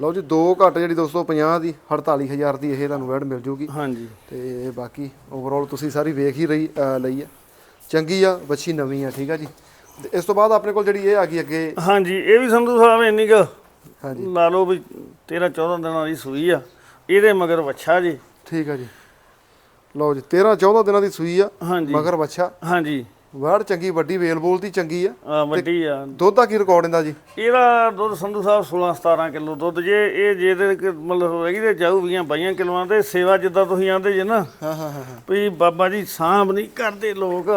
ਲਓ ਜੀ 2 ਘੱਟ ਜਿਹੜੀ ਦੋਸਤੋ 50 ਦੀ 48000 ਦੀ ਇਹ ਤੁਹਾਨੂੰ ਵੈਡ ਮਿਲ ਜੂਗੀ। ਹਾਂਜੀ। ਤੇ ਬਾਕੀ ਓਵਰਆਲ ਤੁਸੀਂ ਸਾਰੀ ਵੇਖ ਹੀ ਰਹੀ ਲਈ ਆ। ਚੰਗੀ ਆ ਬੱਚੀ ਨਵੀਂ ਆ ਠੀਕ ਆ ਜੀ। ਤੇ ਇਸ ਤੋਂ ਬਾਅਦ ਆਪਣੇ ਕੋਲ ਜਿਹੜੀ ਇਹ ਆ ਗਈ ਅੱਗੇ। ਹਾਂਜੀ ਇਹ ਵੀ ਸੰਧੂ ਸਾਹਿਬ ਇੰਨੀ ਕੁ ਹਾਂਜੀ। ਲਾ ਲਓ ਵੀ 13 14 ਦਿਨਾਂ ਦੀ ਸੂਈ ਆ ਇਹਦੇ ਮਗਰ ਵੱਛਾ ਜੀ। ਠੀਕ ਆ ਜੀ। ਲਓ ਜੀ 13 14 ਦਿਨਾਂ ਦੀ ਸੂਈ ਆ ਹਾਂਜੀ। ਮਗਰ ਬੱਚਾ ਹਾਂਜੀ। ਵਾੜ ਚੰਗੀ ਵੱਡੀ ਵੇਲ ਬੋਲ ਦੀ ਚੰਗੀ ਆ। ਆ ਵੱਡੀ ਆ। ਦੁੱਧ ਦਾ ਕੀ ਰਿਕਾਰਡ ਇਹਦਾ ਜੀ? ਇਹਦਾ ਦੁੱਧ ਸੰਧੂ ਸਾਹਿਬ 16 17 ਕਿਲੋ ਦੁੱਧ ਜੇ ਇਹ ਜੇ ਇਹਦੇ ਕ- ਮਤਲਬ ਹੋਏਗੀ ਤੇ ਜਾਊ 20 22 ਕਿਲੋਆਂ ਤੇ ਸੇਵਾ ਜਿੱਦਾਂ ਤੁਸੀਂ ਆਂਦੇ ਜੇ ਨਾ। ਹਾਂ ਹਾਂ ਹਾਂ ਵੀ ਬਾਬਾ ਜੀ ਸਾਂਭ ਨਹੀਂ ਕਰਦੇ ਲੋਕ।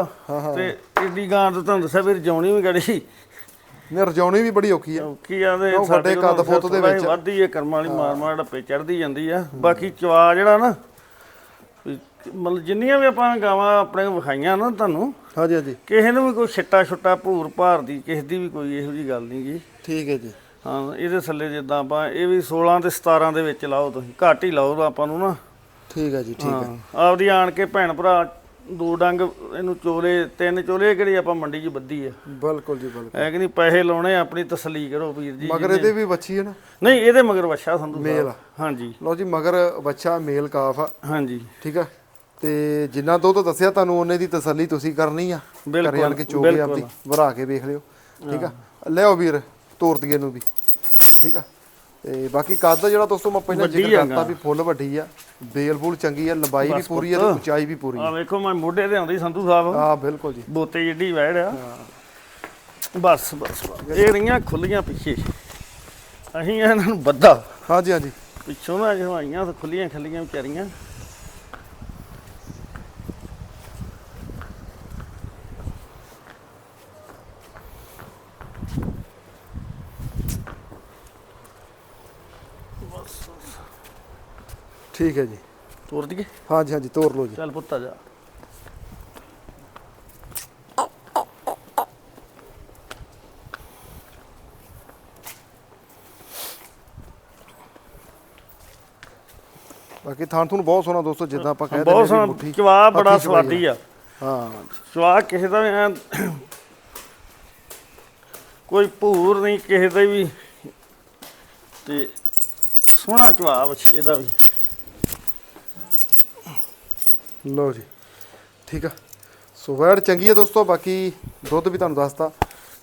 ਤੇ ਏਡੀ ਗਾਂ ਤਾਂ ਤੁਹਾਨੂੰ ਦੱਸਿਆ ਵੀ ਰਜਾਉਣੀ ਵੀ ਗੜੀ। ਨੇ ਰਜਾਉਣੀ ਵੀ ਬੜੀ ਔਖੀ ਆ। ਕੀ ਆਂਦੇ ਉਹ ਵੱਡੇ ਕੱਦ ਫੁੱਟ ਦੇ ਵਿੱਚ। ਵੱਧਦੀ ਹੈ ਕਰਮ ਵਾਲੀ ਮਾਰ ਮਾਰ ਡੱਪੇ ਚੜਦੀ ਜਾਂਦੀ ਆ। ਬਾਕੀ ਚਵਾ ਜਿਹੜਾ ਨਾ ਮਤਲਬ ਜਿੰਨੀਆਂ ਵੀ ਆਪਾਂ ਗਾਵਾਂ ਆਪਣੇ ਵਿਖਾਈਆਂ ਨਾ ਤੁਹਾਨੂੰ ਹਾਂਜੀ ਹਾਂਜੀ। ਕਿਸੇ ਨੂੰ ਵੀ ਕੋਈ ਛਿੱਟਾ ਛੁੱਟਾ ਭੂਰ ਭਾਰ ਦੀ ਕਿਸੇ ਦੀ ਵੀ ਕੋਈ ਇਹੋ ਜੀ ਗੱਲ ਨਹੀਂ ਗੀ। ਠੀਕ ਹੈ ਜੀ। ਹਾਂ ਇਹਦੇ ਥੱਲੇ ਜਿੱਦਾਂ ਆਪਾਂ ਇਹ ਵੀ 16 ਤੇ 17 ਦੇ ਵਿੱਚ ਲਾਓ ਤੁਸੀਂ ਘੱਟ ਹੀ ਲਾਓ ਆਪਾਂ ਨੂੰ ਨਾ। ਠੀਕ ਹੈ ਜੀ ਠੀਕ ਹਾਂ ਆਪਦੀ ਆਣ ਕੇ ਭੈਣ ਭਰਾ ਦੋ ਡੰਗ ਇਹਨੂੰ ਚੋਲੇ ਤਿੰਨ ਚੋਲੇ ਕਿਹੜੀ ਆਪਾਂ ਮੰਡੀ 'ਚ ਬੱਧੀ ਆ? ਬਿਲਕੁਲ ਜੀ ਬਿਲਕੁਲ। ਹੈ ਕਿ ਨਹੀਂ? ਪੈਸੇ ਲਾਉਣੇ ਆਪਣੀ ਤਸੱਲੀ ਕਰੋ ਵੀਰ ਜੀ ਮਗਰ ਇਹਦੇ ਵੀ ਬੱਚੀ ਹੈ ਨਾ? ਨਹੀਂ ਇਹਦੇ ਮਗਰ ਵੱਛਾ ਸੰਧੂ। ਮੇਲ। ਹਾਂਜੀ। ਲਓ ਜੀ ਮਗਰ ਬੱਚਾ ਮੇਲ ਕਾਫ ਆ। ਹਾਂਜੀ। ਠੀਕ ਆ? ਤੇ ਜਿੰਨਾ ਦੁੱਧ ਦੱਸਿਆ ਤੁਹਾਨੂੰ ਉਹਨੇ ਦੀ ਤਸੱਲੀ ਤੁਸੀਂ ਕਰਨੀ ਆ। ਘਰੇ ਆਣ ਕੇ ਚੋ ਕੇ ਆਪਦੀ ਭਰਾ ਕੇ ਵੇਖ ਲਿਓ। ਠੀਕ ਆ? ਲਿਆਓ ਵੀਰ ਤੋਰ ਦਈਏ ਨੂੰ ਵੀ। ਠੀਕ ਆ? ਤੇ ਬਾਕੀ ਕੱਦ ਦਾ ਜਿਹੜਾ ਦੋਸਤੋ ਮੈਂ ਪਹਿਲਾਂ ਜ਼ਿਕਰ ਕਰਤਾ ਵੀ ਫੁੱਲ ਵੱਡੀ ਆ। ਬੇਲ ਬੂਲ ਚੰਗੀ ਆ ਲੰਬਾਈ ਵੀ ਪੂਰੀ ਆ ਤੇ ਉਚਾਈ ਵੀ ਪੂਰੀ ਆ। ਆ ਵੇਖੋ ਮੈਂ ਮੋਢੇ ਤੇ ਆਉਂਦੀ ਸੰਧੂ ਸਾਹਿਬ। ਆ ਬਿਲਕੁਲ ਜੀ। ਬੋਤੇ ਜਿੱਡੀ ਵੈੜ ਆ। ਬਸ ਬਸ। ਇਹ ਰਹੀਆਂ ਖੁੱਲੀਆਂ ਪਿੱਛੇ। ਅਸੀਂ ਇਹਨਾਂ ਨੂੰ ਬੱਧਾ ਹਾਂਜੀ ਹਾਂਜੀ। ਪਿੱਛੋਂ ਨਾ ਜਵਾਈਆਂ ਤੇ ਖੁੱਲੀਆਂ ਖੱਲੀਆਂ ਵਿਚਾਰੀਆਂ। ਠੀਕ ਹੈ ਜੀ। ਤੋਰ ਦਈਏ? ਹਾਂਜੀ ਹਾਂਜੀ ਤੋਰ ਲਓ ਜੀ। ਚੱਲ ਪੁੱਤਾ ਜਾ। ਬਾਕੀ ਥਾਂ ਤੁਹਾਨੂੰ ਬਹੁਤ ਸੋਹਣਾ ਦੋਸਤੋ ਜਿੱਦਾਂ ਆਪਾਂ ਕਹਿੰਦੇ ਬਹੁਤ ਸੋਹਣਾ ਚਵਾ ਬੜਾ ਸਵਾਦੀ ਆ। ਹਾਂ ਚਵਾ ਕਿਸੇ ਦਾ ਵੀ ਕੋਈ ਭੂਰ ਨਹੀਂ ਕਿਸੇ ਦਾ ਵੀ। ਤੇ ਸੋਹਣਾ ਚਵਾ ਵਛੀ ਇਹਦਾ ਵੀ। ਲਓ ਜੀ। ਠੀਕ ਆ। ਸੋ ਵੈੜ ਚੰਗੀ ਹੈ ਦੋਸਤੋ ਬਾਕੀ ਦੁੱਧ ਵੀ ਤੁਹਾਨੂੰ ਦੱਸਤਾ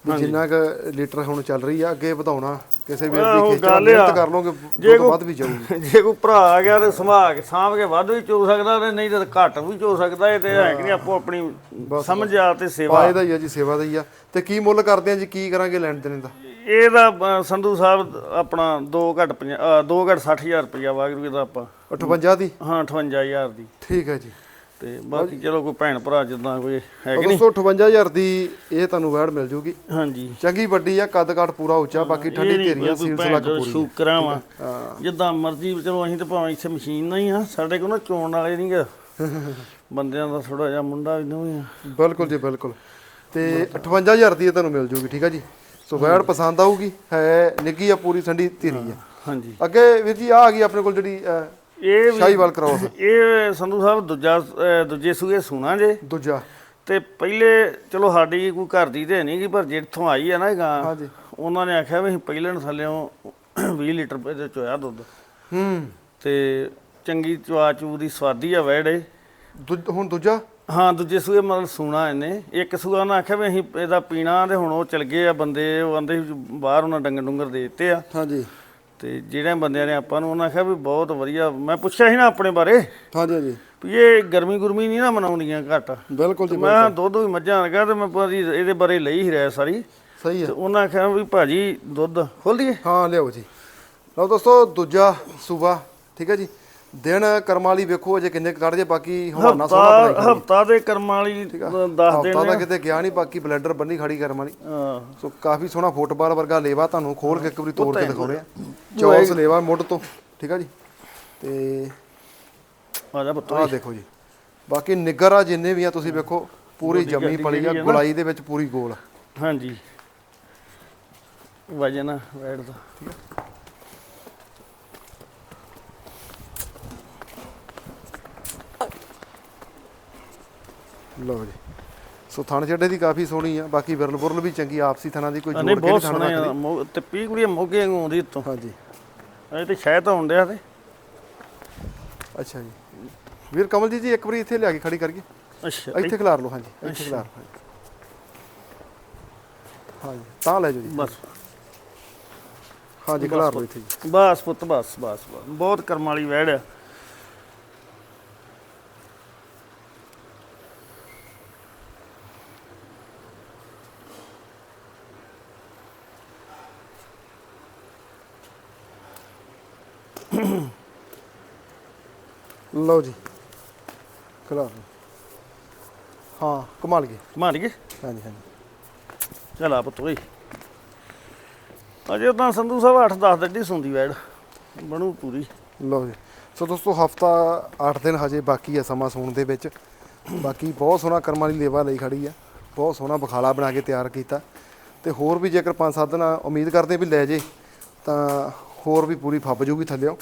ਵੀ ਜਿੰਨਾ ਕੁ ਲੀਟਰ ਹੁਣ ਚੱਲ ਰਹੀ ਆ ਅੱਗੇ ਵਧਾਉਣਾ। ਕਿਸੇ ਦੀ ਖੇਚਲ ਗੱਲ ਮਿਹਨਤ ਆ। ਕਰ ਲਓਗੇ ਜੇ ਕੋਈ- ਵੱਧ ਵੀ ਜਾਊਗੀ। ਜੇ ਕੋਈ ਭਰਾ ਆ ਗਿਆ ਤੇ ਸੰਭਾਲ ਕੇ ਸਾਂਭ ਕੇ ਵੱਧ ਵੀ ਚੋ ਸਕਦਾ ਤੇ ਨਹੀਂ ਤੇ ਘੱਟ ਵੀ ਚੋ ਸਕਦਾ ਇਹ ਤੇ ਹੈ ਕਿ ਨਹੀਂ ਆਪੋ ਆਪਣੀ ਸਮਝ ਆ ਤੇ ਸੇਵਾ। ਫਾਇਦਾ ਹੀ ਆ ਜੀ ਸੇਵਾ ਦਾ ਹੀ ਆ। ਤੇ ਕੀ ਮੁੱਲ ਕਰਦੇ ਆ ਜੀ ਕੀ ਕਰਾਂਗੇ ਲੈਣ ਦੇਣ ਦਾ? ਇਹਦਾ ਸੰਧੂ ਸਾਹਿਬ ਆਪਣਾ 2 ਘੱਟ 2 ਘੱਟ 60000 ਰੁਪਇਆ ਵਾਗਰੂ ਦਾ ਆਪਾਂ। 58 ਦੀ? ਹਾਂ 58000 ਦੀ। ਠੀਕ ਹੈ ਜੀ। ਤੇ ਬਾਕੀ ਚਲੋ ਕੋਈ ਭੈਣ ਭਰਾ ਜਿੱਦਾਂ ਕੋਈ ਹੈ ਕਿ ਨਹੀਂ? ਦੋਸਤੋ 58000 ਦੀ ਇਹ ਤੁਹਾਨੂੰ ਵੈੜ ਮਿਲ ਜੂਗੀ। ਹਾਂਜੀ। ਚੰਗੀ ਵੱਡੀ ਆ ਕੱਦ ਕਾਠ ਪੂਰਾ ਉੱਚਾ ਬਾਕੀ ਠੰਡੀ ਢੇਰੀਆਂ ਸੀਲ ਸਲੱਗ ਪੂਰੀ ਸ਼ੁਕਰਾਂ ਵਾ। ਜਿੱਦਾਂ ਮਰਜ਼ੀ ਚਲੋ ਅਸੀਂ ਤਾਂ ਭਾਵੇਂ ਇੱਥੇ ਮਸ਼ੀਨ ਨਹੀਂ ਆ ਸਾਡੇ ਕੋਲ ਨਾ ਚੋਣ ਵਾਲੇ ਨਹੀਂ ਗਾ। ਬੰਦਿਆਂ ਦਾ ਥੋੜਾ ਜਿਹਾ ਮੁੰਡਾ ਵੀ ਨਹੀਂ ਆ। ਬਿਲਕੁਲ ਜੀ ਬਿਲਕੁਲ। ਤੇ 58000 ਦੀ ਇਹ ਤੁਹਾਨੂੰ ਮਿਲ ਜੂਗੀ ਠੀਕ ਆ ਜੀ? ਸੋ ਵੈੜ ਪਸੰਦ ਆਊਗੀ ਹੈ ਨਿੱਗੀ ਆ ਪੂਰੀ ਠੰਡੀ ਧੀਰੀ ਆ। ਹਾਂਜੀ। ਅੱਗੇ ਵੀਰ ਜੀ ਆ ਆ ਗਈ ਆਪਣੇ ਕੋਲ ਜਿਹੜੀ ਇਹ ਵੀ ਸ਼ਾਹੀਵਾਲ ਕਰਾਉਸ ਇਹ ਸੰਧੂ ਸਾਹਿਬ ਦੂਜਾ ਅਹ ਦੂਜੇ ਸੂਏ ਸੁਣਾ ਜੇ। ਦੂਜਾ। ਤੇ ਪਹਿਲੇ ਚਲੋ ਸਾਡੀ ਕੋਈ ਘਰ ਦੀ ਤੇ ਨਹੀਂ ਗੀ ਪਰ ਜਿੱਥੋਂ ਆਈ ਆ ਨਾ ਇਹ ਗਾਂ ਹਾਂਜੀ। ਉਹਨਾਂ ਨੇ ਆਖਿਆ ਵੀ ਅਸੀਂ ਪਹਿਲੇ ਥੱਲਿਓਂ 20 ਲੀਟਰ ਇਹਦੇ ਚੋਇਆ ਦੁੱਧ। ਹੂੰ। ਤੇ ਚੰਗੀ ਚਵਾ ਚੂ ਦੀ ਸਵਾਦੀ ਆ ਵੈੜੇ। ਦੂਜ- ਹੁਣ ਦੂਜਾ? ਹਾਂ ਦੂਜੇ ਸੂਏ ਮਤਲਬ ਸੂਣਾ ਇਹਨੇ। ਇੱਕ ਸੂਆ ਉਹਨਾਂ ਆਖਿਆ ਵੀ ਅਸੀਂ ਇਹਦਾ ਪੀਣਾ ਤੇ ਹੁਣ ਉਹ ਚਲ ਗਏ ਆ ਬੰਦੇ ਉਹ ਆਂਦੇ ਬਾਹਰ ਉਹਨਾਂ ਡੰਗਰ ਡੁੰਗਰ ਦੇ ਦਿੱਤੇ ਆ। ਹਾਂਜੀ। ਤੇ ਜਿਹੜੇ ਬੰਦਿਆਂ ਨੇ ਆਪਾਂ ਨੂੰ ਉਹਨਾਂ ਆਖਿਆ ਵੀ ਬਹੁਤ ਵਧੀਆ। ਮੈਂ ਪੁੱਛਿਆ ਸੀ ਨਾ ਆਪਣੇ ਬਾਰੇ ਹਾਂਜੀ ਹਾਂਜੀ। ਵੀ ਇਹ ਗਰਮੀ ਗੁਰਮੀ ਨਹੀਂ ਨਾ ਮਨਾਉਂਦੀਆਂ ਘੱਟ। ਬਿਲਕੁਲ ਜੀ ਮੈਂ ਕਿਹਾ ਦੁੱਧ ਵੀ ਮੱਝਾਂ ਲਗਾ ਤੇ ਮੈਂ ਪੂਰੀ ਇਹਦੇ ਬਾਰੇ ਲਈ ਹੀ ਰਿਹਾ ਸਾਰੀ। ਸਹੀ ਤੇ ਆ ਉਹਨਾਂ ਆਖਿਆ ਵੀ ਭਾਜੀ ਦੁੱਧ ਖੋਲ ਹਾਂ ਲਿਆਓ ਜੀ। ਲਓ ਦੋਸਤੋ ਦੂਜਾ ਸੂਬਾ ਠੀਕ ਹੈ ਜੀ? ਦਿਨ ਕਰਮ ਵਾਲੀ ਵੇਖੋ ਅਜੇ ਕਿੰਨੇ ਕੱਢ ਜੇ ਬਾਕੀ ਹਵਾਨਾ ਸੋਹਣਾ ਹਫਤਾ ਦੇ ਕਰਮਾਂ ਵਾਲੀ ਦੱਸ ਹਫਤਾ ਦੇਣੇ ਤਾਂ ਕਿਤੇ ਗਿਆ ਨਹੀਂ ਬਾਕੀ ਬਲੈਡਰ ਬੰਨੀ ਖੜੀ ਕਰਮ ਵਾਲੀ। ਹਾਂ। ਸੋ ਕਾਫੀ ਸੋਹਣਾ ਫੁੱਟਬਾਲ ਵਰਗਾ ਲੇਵਾ ਤੁਹਾਨੂੰ ਖੋਲ ਕੇ ਇੱਕ ਵਾਰੀ ਤੋੜ ਕੇ ਦਿਖਾਉਣੇ ਆ। ਚੌਸ ਲੇਵਾ ਮੁੱਢ ਤੋਂ ਠੀਕ ਆ ਜੀ? ਤੇ ਆ ਜਾ ਪੁੱਤ ਆਹ ਦੇਖੋ ਜੀ। ਬਾਕੀ ਨਿੱਗਰ ਆ ਜਿੰਨੇ ਵੀ ਆ ਤੁਸੀਂ ਵੇਖੋ ਪੂਰੀ ਜੰਮੀ ਪਲੀ ਆ। ਗੁਲਾਈ ਦੇ ਵਿੱਚ ਪੂਰੀ ਗੋਲ ਹਾਂਜੀ। ਵਜਨ ਵੈੜ ਦਾ। ਲਓ ਜੀ। ਸੋ ਥਣ ਛੱਡੇ ਦੀ ਕਾਫੀ ਸੋਹਣੀ ਆ ਬਾਕੀ ਵਿਰਲ ਬੁਰਲ ਵੀ ਚੰਗੀ ਆਪਸੀ ਥਣਾਂ ਦੀ ਕੋਈ ਜੋੜ ਕੇ ਨਹੀਂ ਬਹੁਤ ਥਣ ਸੋਹਣੇ ਆ ਰੱਖਦੀ। ਮੋ- ਤੇ ਪੀ ਕੁੜੀ ਮੋਗੇ ਵਾਂਗੂ ਆਉਂਦੀ ਇੱਥੋਂ। ਹਾਂਜੀ। ਇਹ ਤੇ ਸ਼ਾਇਦ ਤਾਂ ਹੁੰਦਿਆ ਤੇ। ਅੱਛਾ ਜੀ। ਵੀਰ ਕਮਲ ਜੀ ਜੀ ਇੱਕ ਵਾਰੀ ਇੱਥੇ ਲਿਆ ਕੇ ਖੜੀ ਕਰਕੇ। ਅੱਛਾ ਇੱਥੇ ਖਿਲਾਰ ਲਓ ਹਾਂਜੀ ਇੱਥੇ ਖਿਲਾਰ ਲਓ, ਹਾਂਜੀ। ਹਾਂਜੀ ਤਾਂ ਲੈ ਜਾਓ ਜੀ। ਬਸ। ਹਾਂਜੀ ਖਿਲਾਰ ਲਓ ਇੱਥੇ ਜੀ। ਬਸ ਪੁੱਤ ਬਸ ਬਸ ਬਸ। ਬਹੁਤ ਕਰਮ ਵਾਲੀ ਵੈੜ ਆ। ਲਓ ਜੀ। ਲਓ ਹਾਂ ਕਮਾਲ ਗਏ। ਮਾਰ ਗਏ? ਹਾਂਜੀ ਹਾਂਜੀ। ਚਲ ਆ ਪੁੱਤ ਓਏ ਅਜੇ ਤਾਂ ਸੰਧੂ ਸਾਹਿਬ 8-10 ਡੱਡੀ ਸੁੰਦੀ ਵੈੜ। ਬਣੂ ਪੂਰੀ। ਲਓ ਜੀ। ਸੋ ਦੋਸਤੋ ਹਫਤਾ 8 ਦਿਨ ਹਜੇ ਬਾਕੀ ਹੈ ਸਮਾਂ ਸੌਣ ਦੇ ਵਿੱਚ। ਬਾਕੀ ਬਹੁਤ ਸੋਹਣਾ ਕਰਮਾਂ ਦੀ ਲੇਵਾ ਲਈ ਖੜੀ ਆ। ਬਹੁਤ ਸੋਹਣਾ ਬਖਾਲਾ ਬਣਾ ਕੇ ਤਿਆਰ ਕੀਤਾ। ਤੇ ਹੋਰ ਵੀ ਜੇਕਰ 5-7 ਦਿਨ ਉਮੀਦ ਕਰਦੇ ਵੀ ਲੈ ਜੇ ਤਾਂ ਹੋਰ ਵੀ ਪੂਰੀ ਫੱਬ ਜੂਗੀ ਥੱਲਿਓ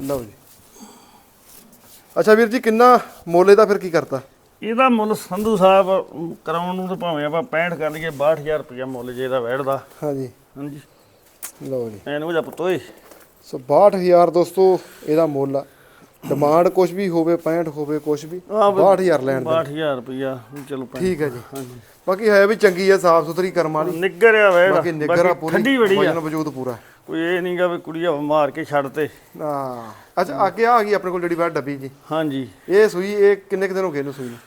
ਲਓ ਜੀ। ਅੱਛਾ ਵੀਰ ਜੀ ਕਿੰਨਾ ਮੋਲੇ ਦਾ ਫਿਰ ਕੀ ਕਰਤਾ? ਇਹਦਾ ਮੁੱਲ ਸੰਧੂ ਸਾਹਿਬ ਕਰਾਉਣ ਨੂੰ ਤਾਂ ਭਾਵੇਂ ਆਪਾਂ 65 ਕਰ ਲਈਏ 62000 ਰੁਪਇਆ ਮੁੱਲ ਜੇ ਇਹਦਾ ਵੈੜ ਦਾ ਹਾਂਜੀ। ਹਾਂਜੀ। ਲਓ ਜੀ। ਐਨੂੰ ਜਾ ਪੁੱਤ ਓਏ। ਸੋ 62000 ਦੋਸਤੋ ਇਹਦਾ ਮੁੱਲ ਆ। ਡਿਮਾਂਡ ਕੁਝ ਵੀ ਹੋਵੇ 65 ਹੋਵੇ ਕੁਝ ਵੀ ਆਹ ਵੀ 62000 ਲੈਣ ਦਾ 62000 ਰੁਪਇਆ ਚਲੋ ਪੈ ਠੀਕ ਹੈ ਜੀ। ਬਾਕੀ ਹੈ ਵੀ ਚੰਗੀ ਆ ਸਾਫ਼ ਸੁਥਰੀ ਕਰਮ ਵਾਲੀ ਨਿੱਗਰ ਆ ਵੈੜ ਬਾਕੀ ਨਿੱਗਰ ਪੂਰੀ ਠੰਡੀ ਬੜੀ ਆ। ਵਜਨ ਵਜੂਦ ਪੂਰਾ। ਕੋਈ ਇਹ ਨਹੀਂਗਾ ਵੀ ਕੁੜੀ ਹਵਾ ਮਾਰ ਕੇ ਛੱਡ ਤੇ। ਆ ਅੱਛਾ ਅੱਗੇ ਆ ਗਈ ਆਪਣੇ ਕੋਲ ਜਿਹੜੀ ਬਾਹਰ ਡੱਬੀ ਜੀ। ਹਾਂਜੀ। ਇਹ ਸੂਈ ਇਹ ਕਿੰਨੇ ਕੁ ਦਿਨ ਹੋ ਗਏ ਇਹਨੂੰ ਸੂਈ ਨੂੰ?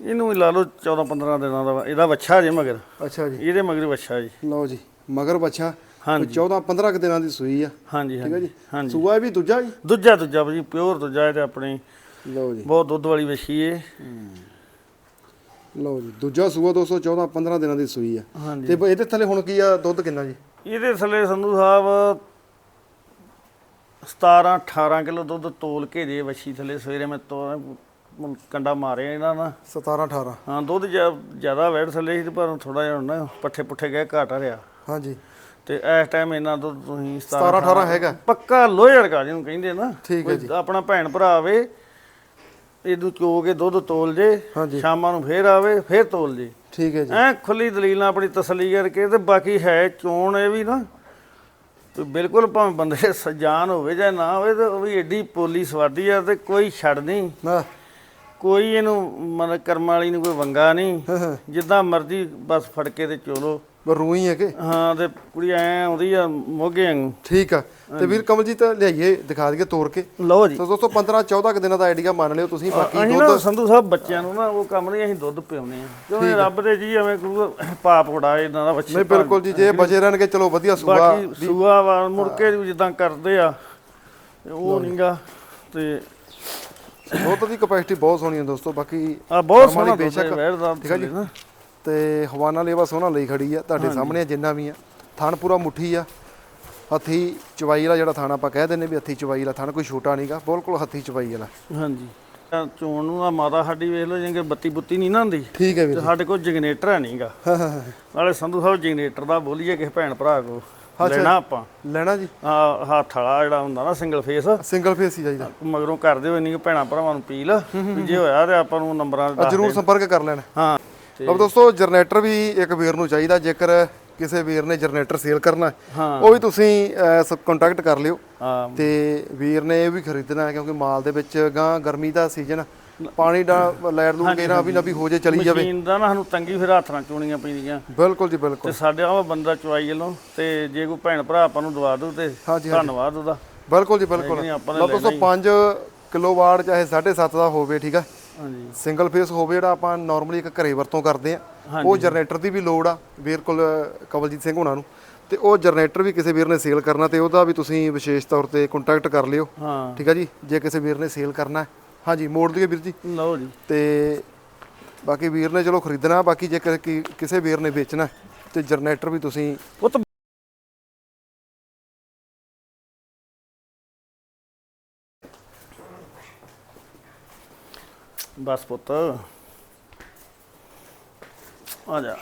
ਇਹਨੂੰ ਵੀ ਲਾ ਲਓ 14 15 ਦਿਨਾਂ ਦਾ ਵਾ। ਇਹਦਾ ਵੱਛਾ ਜੇ ਮਗਰ। ਅੱਛਾ ਜੀ। ਇਹਦੇ ਮਗਰ ਵੱਛਾ ਜੀ। ਲਓ ਜੀ ਮਗਰ ਬੱਚਾ ਹਾਂਜੀ। 14 15 ਕੁ ਦਿਨਾਂ ਦੀ ਸੂਈ ਆ। ਹਾਂਜੀ ਠੀਕ ਹੈ ਹਾਂਜੀ ਜੀ? ਹਾਂਜੀ। ਸੂਆ ਇਹ ਵੀ ਦੂਜਾ ਜੀ? ਦੂਜਾ ਦੂਜਾ ਜੀ ਪਿਓਰ ਦੂਜਾ ਇਹ ਤੇ ਆਪਣੀ ਲਓ ਜੀ। ਬਹੁਤ ਦੁੱਧ ਵਾਲੀ ਵੱਛੀ ਏ। ਲਓ ਜੀ ਦੂਜਾ ਸੂਆ 214 15 ਦਿਨਾਂ ਦੀ ਸੂਈ ਆ। ਹਾਂਜੀ। ਤੇ ਬ- ਇਹਦੇ ਥੱਲੇ ਹੁਣ ਕੀ ਆ ਦੁੱਧ ਕਿੰਨਾ ਜੀ? ਇਹਦੇ ਥੱਲੇ ਸੰਧੂ ਸਾਹਿਬ 17 18 ਕਿਲੋ ਦੁੱਧ ਤੋਲ ਕੇ ਦੇ ਵੱਛੀ ਥੱਲੇ। ਸਵੇਰੇ ਮੈਂ ਤੋ ਕੰਡਾ ਮਾਰਿਆ ਇਹਨਾਂ ਨਾਲ। 17 18 ਹਾਂ ਦੁੱਧ ਜ਼ਿਆਦਾ ਵੈੜ ਥੱਲੇ ਸੀ ਪਰ ਥੋੜਾ ਜਿਹਾ ਹੁਣ ਨਾ ਪੱਠੇ ਪੁੱਠੇ ਗਏ ਘਾਟ ਰਿਹਾ। ਹਾਂਜੀ। ਤੇ ਇਸ ਟਾਈਮ ਇਹਨਾਂ ਦੁੱਧ ਤੁਸੀਂ 17 18 ਹੈਗਾ। ਪੱਕਾ ਲੋਹੇ ਵਰਗਾ ਜਿਹਨੂੰ ਕਹਿੰਦੇ ਨਾ। ਠੀਕ ਹੈ ਕੋਈ ਆਪਣਾ ਭੈਣ ਭਰਾ ਆਵੇ ਇਹਨੂੰ ਚੋ ਕੇ ਦੁੱਧ ਤੋਲ ਜੇ ਹਾਂਜੀ। ਸ਼ਾਮਾਂ ਨੂੰ ਫੇਰ ਆਵੇ ਫੇਰ ਤੋਲ ਜੇ। ਠੀਕ ਹੈ ਜੀ। ਐ ਖੁੱਲੀ ਦਲੀਲ ਨਾਲ ਆਪਣੀ ਤਸੱਲੀ ਕਰਕੇ ਤੇ ਬਾਕੀ ਹੈ ਚੋਣ ਇਹ ਵੀ ਨਾ। ਤੇ ਬਿਲਕੁਲ ਭਾਵੇਂ ਬੰਦੇ ਸਜਾਨ ਹੋਵੇ ਜਾਂ ਨਾ ਹੋਵੇ ਤੇ ਉਹ ਵੀ ਏਡੀ ਪੋਲੀ ਸਵਾਦੀ ਆ ਤੇ ਕੋਈ ਛੱਡ ਨਹੀਂ। ਕੋਈ ਇਹਨੂੰ ਮਨ ਕਰਮ ਵਾਲੀ ਨੂੰ ਕੋਈ ਵੰਗਾ ਨਹੀਂ। ਜਿੱਦਾਂ ਮਰਜ਼ੀ ਬਸ ਫੜ ਕੇ ਤੇ ਚੋਲੋ। ਰੂਈ ਹੈ ਕਿ? ਹਾਂ ਤੇ ਕੁੜੀ ਐ ਆਉਂਦੀ ਆ ਮੋਗੇ ਵਾਂਗੂ। ਠੀਕ ਆ। ਤੇ ਵੀਰ ਕਮਲਜੀਤ ਲਿਆਈਏ ਦਿਖਾ ਦਈਏ ਤੋੜ ਕੇ। ਲਓ ਜੀ। ਸੋ ਦੋਸਤੋ 15 14 ਕੁ ਦਿਨਾਂ ਦਾ ਆਈਡੀਆ ਮੰਨ ਲਿਓ ਤੁਸੀਂ ਬਾਕੀ ਦੁੱਧ ਸੰਧੂ ਸਾਹਿਬ ਬੱਚਿਆਂ ਨੂੰ ਨਾ ਉਹ ਕੰਮ ਨਹੀਂ ਅਸੀਂ ਦੁੱਧ ਪਿਆਉਂਦੇ ਆ ਕਿਉਂਕਿ ਰੱਬ ਦੇ ਜੀ ਐਵੇਂ ਕਹੂਗਾ ਪਾਪ ਉਡਾਏ ਇਦਾਂ ਦਾ ਬੱਚੇ ਨਹੀਂ ਬਿਲਕੁਲ ਜੀ ਜੇ ਬਚੇ ਰਹਿਣਗੇ ਚਲੋ ਵਧੀਆ ਸੂਆ ਬਾਕੀ ਸੂਆ ਵਾ ਮੁੜ ਕੇ ਜਿੱਦਾਂ ਕਰਦੇ ਆ ਤੇ ਉਹ ਨਹੀਂਗਾ ਤੇ ਦੁੱਧ ਦੀ ਕਪੈਸਿਟੀ ਬਹੁਤ ਸੋਹਣੀ ਹੈ ਦੋਸਤੋ ਬਾਕੀ ਆ ਬਹੁਤ ਸੋਹਣਾ ਬੇਸ਼ੱਕ, ਠੀਕ ਆ ਜੀ। ਤੇ ਹਵਾਨਾ ਲੇਵਾ ਸੋਹਣਾ ਲਈ ਖੜੀ ਆ ਤੁਹਾਡੇ ਸਾਹਮਣੇ ਆ ਜਿੰਨਾ ਵੀ ਆ। ਥਣ ਪੂਰਾ ਮੁੱਠੀ ਆ। ਹੱਥੀ ਚਵਾਈ ਵਾਲਾ ਜਿਹੜਾ ਥਣ ਆਪਾਂ ਕਹਿ ਦਿੰਨੇ ਵੀ ਹੱਥੀ ਚਵਾਈ ਵਾਲਾ ਥਣ ਕੋਈ ਛੋਟਾ ਨਹੀਂਗਾ ਬਿਲਕੁਲ ਹੱਥੀ ਚਵਾਈ ਵਾਲਾ। ਹਾਂਜੀ। ਚੋਣ ਨੂੰ ਆ ਮਾਤਾ ਸਾਡੀ ਵੇਖ ਲਓ ਜਿੰਗੇ ਬੱਤੀ ਬੁੱਤੀ ਨਹੀਂ ਨਾ ਹੁੰਦੀ। ਠੀਕ ਹੈ ਵੀਰ ਤੇ ਸਾਡੇ ਕੋਲ ਜਨਰੇਟਰ ਹੈ ਨਹੀਂਗਾ ਹਾਂ ਹਾਂ ਹਾਂ। ਨਾਲੇ ਸੰਧੂ ਸਾਹਿਬ ਜਨਰੇਟਰ ਦਾ ਬੋਲੀਏ ਕਿਸੇ ਭੈਣ ਭਰਾ ਕੋ ਲੈਣਾ ਆਪਾਂ। ਲੈਣਾ ਜੀ। ਆ ਹੱਥ ਵਾਲਾ ਜਿਹੜਾ ਹੁੰਦਾ ਨਾ ਸਿੰਗਲ ਫੇਸ ਸਿੰਗਲ ਫੇਸ ਹੀ ਚਾਹੀਦਾ। ਮਗਰੋਂ ਕਰਦੇ ਹੋ ਇੰਨੀ ਕੁ ਭੈਣਾਂ ਭਰਾਵਾਂ ਨੂੰ ਅਪੀਲ। ਜੇ ਹੋਇਆ ਤੇ ਆਪਾਂ ਨੂੰ ਨੰਬਰਾਂ ਦਾ ਜਰੂਰ ਸੰਪਰਕ ਕਰ ਲੈਣਾ। ਹਾਂ। ਤੇ ਅਬ ਦੋਸਤੋ ਜਨਰੇਟਰ ਵੀ ਇੱਕ ਵੀਰ ਨੂੰ ਚਾਹੀਦਾ ਜੇਕਰ ਕਿਸੇ ਵੀਰ ਨੇ ਜਨਰੇਟਰ ਸੇਲ ਕਰਨਾ ਉਹ ਵੀ ਤੁਸੀਂ ਕੰਟੈਕਟ ਕਰ ਲਿਓ। ਤੇ ਵੀਰ ਨੇ ਇਹ ਵੀ ਖਰੀਦਣਾ ਕਿਉਂਕਿ ਮਾਲ ਦੇ ਵਿੱਚ ਗਾਂ ਗਰਮੀ ਦਾ ਸੀਜ਼ਨ ਪਾਣੀ ਦਾ ਲੂਟ ਗੇਰਾ ਵੀ ਨਾ ਵੀ ਹੋ ਜੇ ਚਲੀ ਜਾਵੇ। ਮਸ਼ੀਨ ਦਾ ਨਾ ਸਾਨੂੰ ਤੰਗੀ ਫਿਰ ਹੱਥ ਚੋਣੀਆਂ ਪੈਂਦੀਆਂ। ਬਿਲਕੁਲ ਜੀ ਤੇ ਬਿਲਕੁਲ। ਸਾਡੇ ਆਹ ਬੰਦਾ ਚਵਾਈ ਵੱਲੋਂ ਤੇ ਜੇ ਕੋਈ ਭੈਣ ਭਰਾ ਆਪਾਂ ਨੂੰ ਦਵਾ ਦੂ ਤੇ ਧੰਨਵਾਦ ਉਹਦਾ। ਬਿਲਕੁਲ ਜੀ ਬਿਲਕੁਲ। ਲਓ ਦੋਸਤੋ 5 ਕਿਲੋਵਾਟ ਚਾਹੇ 7.5 ਦਾ ਹੋਵੇ ਠੀਕ ਹੈ ਹਾਂਜੀ। ਸਿੰਗਲ ਫੇਸ ਹੋਵੇ ਜਿਹੜਾ ਆਪਾਂ ਨਾਰਮਲੀ ਇੱਕ ਘਰੇ ਵਰਤੋਂ ਕਰਦੇ ਆ ਉਹ ਜਨਰੇਟਰ ਦੀ ਵੀ ਲੋੜ ਆ ਵੀਰ ਕੋਲ ਕਵਲਜੀਤ ਸਿੰਘ ਹੋਣਾ ਨੂੰ। ਤੇ ਉਹ ਜਨਰੇਟਰ ਵੀ ਕਿਸੇ ਵੀਰ ਨੇ ਸੇਲ ਕਰਨਾ ਤੇ ਉਹਦਾ ਵੀ ਤੁਸੀਂ ਵਿਸ਼ੇਸ਼ ਤੌਰ ਤੇ ਕੰਟੈਕਟ ਕਰ ਲਿਓ। ਹਾਂ। ਠੀਕ ਹੈ ਜੀ? ਜੇ ਕਿਸੇ ਵੀਰ ਨੇ ਸੇਲ ਕਰਨਾ ਹਾਂਜੀ ਮੋੜ ਦਈਏ ਵੀਰ ਜੀ। ਲਓ ਜੀ। ਤੇ ਬਾਕੀ ਵੀਰ ਨੇ ਚਲੋ ਖਰੀਦਣਾ ਬਾਕੀ ਜੇ ਕਿਸੇ- ਵੀਰ ਨੇ ਵੇਚਣਾ ਤੇ ਜਨਰੇਟਰ ਵੀ ਤੁਸੀਂ ਬਸ ਪੁੱਤ। ਆ ਜਾ।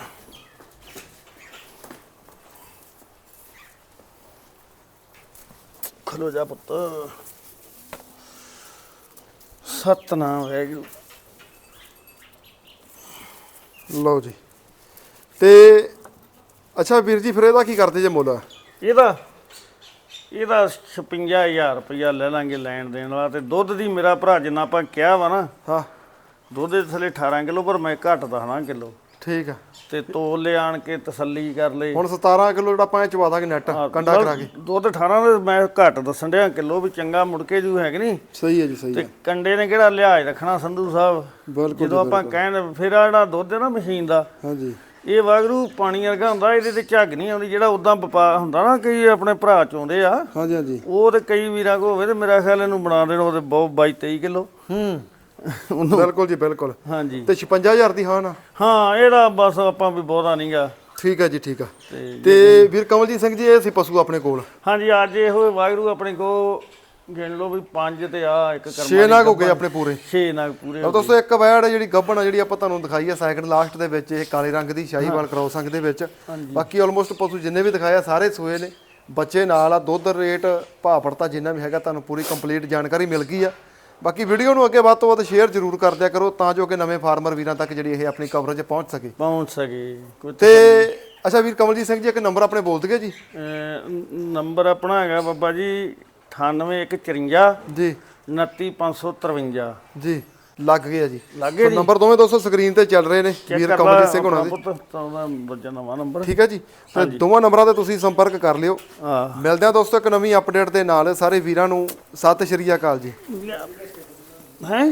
ਖਲੋ ਜਾ ਪੁੱਤ। ਸਤਨਾਮ ਵੈਗੁਰੂ। ਲਓ ਜੀ। ਤੇ ਅੱਛਾ ਵੀਰ ਜੀ ਫਿਰ ਇਹਦਾ ਕੀ ਕਰਦੇ ਜੇ ਮੁੱਲ? ਇਹਦਾ ਇਹਦਾ 56000 ਰੁਪਇਆ ਲੈ ਲਾਂਗੇ ਲੈਣ ਦੇਣ ਵਾਲਾ ਤੇ ਦੁੱਧ ਦੀ ਮੇਰਾ ਭਰਾ ਜਿੰਨਾ ਆਪਾਂ ਕਿਹਾ ਵਾ ਨਾ ਹਾਂ। ਦੁੱਧ ਦੇ ਥੱਲੇ 18 ਕਿਲੋ ਪਰ ਮੈਂ ਘੱਟ ਦਸਣਾ ਕਿਲੋ। ਠੀਕ ਆ। ਤੇ ਤੋਲ ਲਿਆਣ ਕੇ ਤਸੱਲੀ ਕਰ ਲਈ ਹੁਣ 17 ਕਿਲੋ ਜਿਹੜਾ ਆਪਾਂ ਇਹ ਚਵਾ ਦਾਂਗੇ ਨੈਟ ਕੰਡਾ ਕਰਾ ਕੇ। ਦੁੱਧ 18 ਦੇ ਮੈਂ ਘੱਟ ਦੱਸਣ ਡਿਆ ਕਿਲੋ ਵੀ ਚੰਗਾ ਮੁੜ ਕੇ ਜੂ ਹੈ ਕਿ ਨਹੀਂ? ਸਹੀ ਹੈ ਜੀ ਸਹੀ ਤੇ ਕੰਡੇ ਨੇ ਕਿਹੜਾ ਲਿਹਾਜ਼ ਰੱਖਣਾ ਸੰਧੂ ਸਾਹਿਬ? ਜਦੋਂ ਆਪਾਂ ਕਹਿਣ ਫਿਰ ਆ ਜਿਹੜਾ ਦੁੱਧ ਹੈ ਨਾ ਮਸ਼ੀਨ ਦਾ ਹਾਂਜੀ। ਇਹ ਵਾਗਰੂ ਪਾਣੀ ਵਰਗਾ ਹੁੰਦਾ ਇਹਦੇ ਤੇ ਝੱਗ ਨਹੀਂ ਆਉਂਦੀ ਜਿਹੜਾ ਉਦਾਂ ਵਪਾ ਹੁੰਦਾ ਨਾ ਕਈ ਆਪਣੇ ਭਰਾ ਚੋਂਦੇ ਆ। ਹਾਂਜੀ ਹਾਂਜੀ। ਉਹ ਤੇ ਕਈ ਵੀਰਾਂ ਕੋ ਹੋਵੇ ਤੇ ਮੇਰਾ ਖਿਆਲ ਇਹਨੂੰ ਬਣਾ ਦੇਣ ਉਹਦੇ ਬਹੁਤ 22 23 ਕਿਲੋ। ਹੂੰ। ਉਹਨੂੰ। ਬਿਲਕੁਲ ਜੀ ਬਿਲਕੁਲ। ਹਾਂਜੀ। ਤੇ 56000 ਦੀ ਹਾਂ ਨਾ? ਹਾਂ ਇਹਦਾ ਬਸ ਆਪਾਂ ਵੀ ਬਹੁਤਾ ਨਹੀਂਗਾ ਠੀਕ ਹੈ ਜੀ ਠੀਕ ਆ ਤੇ ਵੀਰ ਕਮਲਜੀਤ ਸਿੰਘ ਜੀ ਇਹ ਸੀ ਪਸ਼ੂ ਆਪਣੇ ਕੋਲ? ਹਾਂਜੀ ਅੱਜ ਇਹੋ ਵਾਗਰੂ ਆਪਣੇ ਕੋ ਗਿਣ ਲਓ ਵੀ ਪੰਜ ਤੇ ਆ ਇੱਕ ਕਰਮਾ 6 ਨਾਗ ਹੋ ਗਏ ਆਪਣੇ ਪੂਰੇ। 6 ਨਾਗ ਪੂਰੇ ਤਾਂ ਦੋਸਤੋ ਇੱਕ ਵੈੜ ਹੈ ਜਿਹੜੀ ਗੱਬਣ ਆ ਜਿਹੜੀ ਆਪਾਂ ਤੁਹਾਨੂੰ ਦਿਖਾਈ ਹੈ ਸੈਕਿੰਡ ਲਾਸਟ ਦੇ ਵਿੱਚ ਇਹ ਕਾਲੇ ਰੰਗ ਦੀ ਸ਼ਾਹੀਵਾਲ ਕ੍ਰੋਸ ਅੰਗ ਦੇ ਵਿੱਚ। ਬਾਕੀ ਆਲਮੋਸਟ ਪਸ਼ੂ ਜਿੰਨੇ ਵੀ ਦਿਖਾਇਆ ਸਾਰੇ ਸੂਏ ਨੇ। ਬੱਚੇ ਨਾਲ ਆ ਦੁੱਧ ਰੇਟ ਭਾਅ ਪੜਤਾ ਜਿੰਨਾ ਵੀ ਹੈਗਾ ਤੁਹਾਨੂੰ ਪੂਰੀ ਕੰਪਲੀਟ ਜਾਣਕਾਰੀ ਮਿਲ ਗਈ ਆ। ਬਾਕੀ ਵੀਡੀਓ ਨੂੰ ਅੱਗੇ ਵੱਧ ਤੋਂ ਵੱਧ ਸ਼ੇਅਰ ਜ਼ਰੂਰ ਕਰ ਦਿਆ ਕਰੋ ਤਾਂ ਜੋ ਕਿ ਨਵੇਂ ਫਾਰਮਰ ਵੀਰਾਂ ਤੱਕ ਜਿਹੜੀ ਇਹ ਆਪਣੀ ਕਵਰੇਜ ਪਹੁੰਚ ਸਕੇ। ਪਹੁੰਚ ਸਕੇ। ਤੇ ਅੱਛਾ ਵੀਰ ਕਮਲਜੀਤ ਸਿੰਘ ਜੀ ਇੱਕ ਨੰਬਰ ਆਪਣੇ ਬੋਲ ਦਈਏ ਜੀ? ਨੰਬਰ ਆਪਣਾ ਹੈਗਾ ਬਾਬਾ ਜੀ 98154 ਜੀ। 29553 ਜੀ। ਲੱਗ ਗਿਆ ਜੀ। ਲੱਗੇ ਨੰਬਰ ਦੋਵੇਂ ਦੋਸਤੋ ਸਕਰੀਨ ਤੇ ਚੱਲ ਰਹੇ ਨੇ ਵੀਰ ਕਮਲਜੀਤ ਸਿੰਘ ਹੋਣਾ ਦੇ ਪੁੱਤ ਤਾਂ ਉਹਦਾ ਬੱਜਾ ਨਵਾਂ ਨੰਬਰ ਠੀਕ ਹੈ ਜੀ? ਤੇ ਦੋਵਾਂ ਨੰਬਰਾਂ ਤੇ ਤੁਸੀਂ ਸੰਪਰਕ ਕਰ ਲਿਓ। ਆ ਮਿਲਦੇ ਹਾਂ ਦੋਸਤੋ ਇੱਕ ਨਵੀਂ ਅਪਡੇਟ ਦੇ ਨਾਲ। ਸਾਰੇ ਵੀਰਾਂ ਨੂੰ ਸਤਿ ਸ਼੍ਰੀ ਅਕਾਲ ਜੀ। ਹੈ?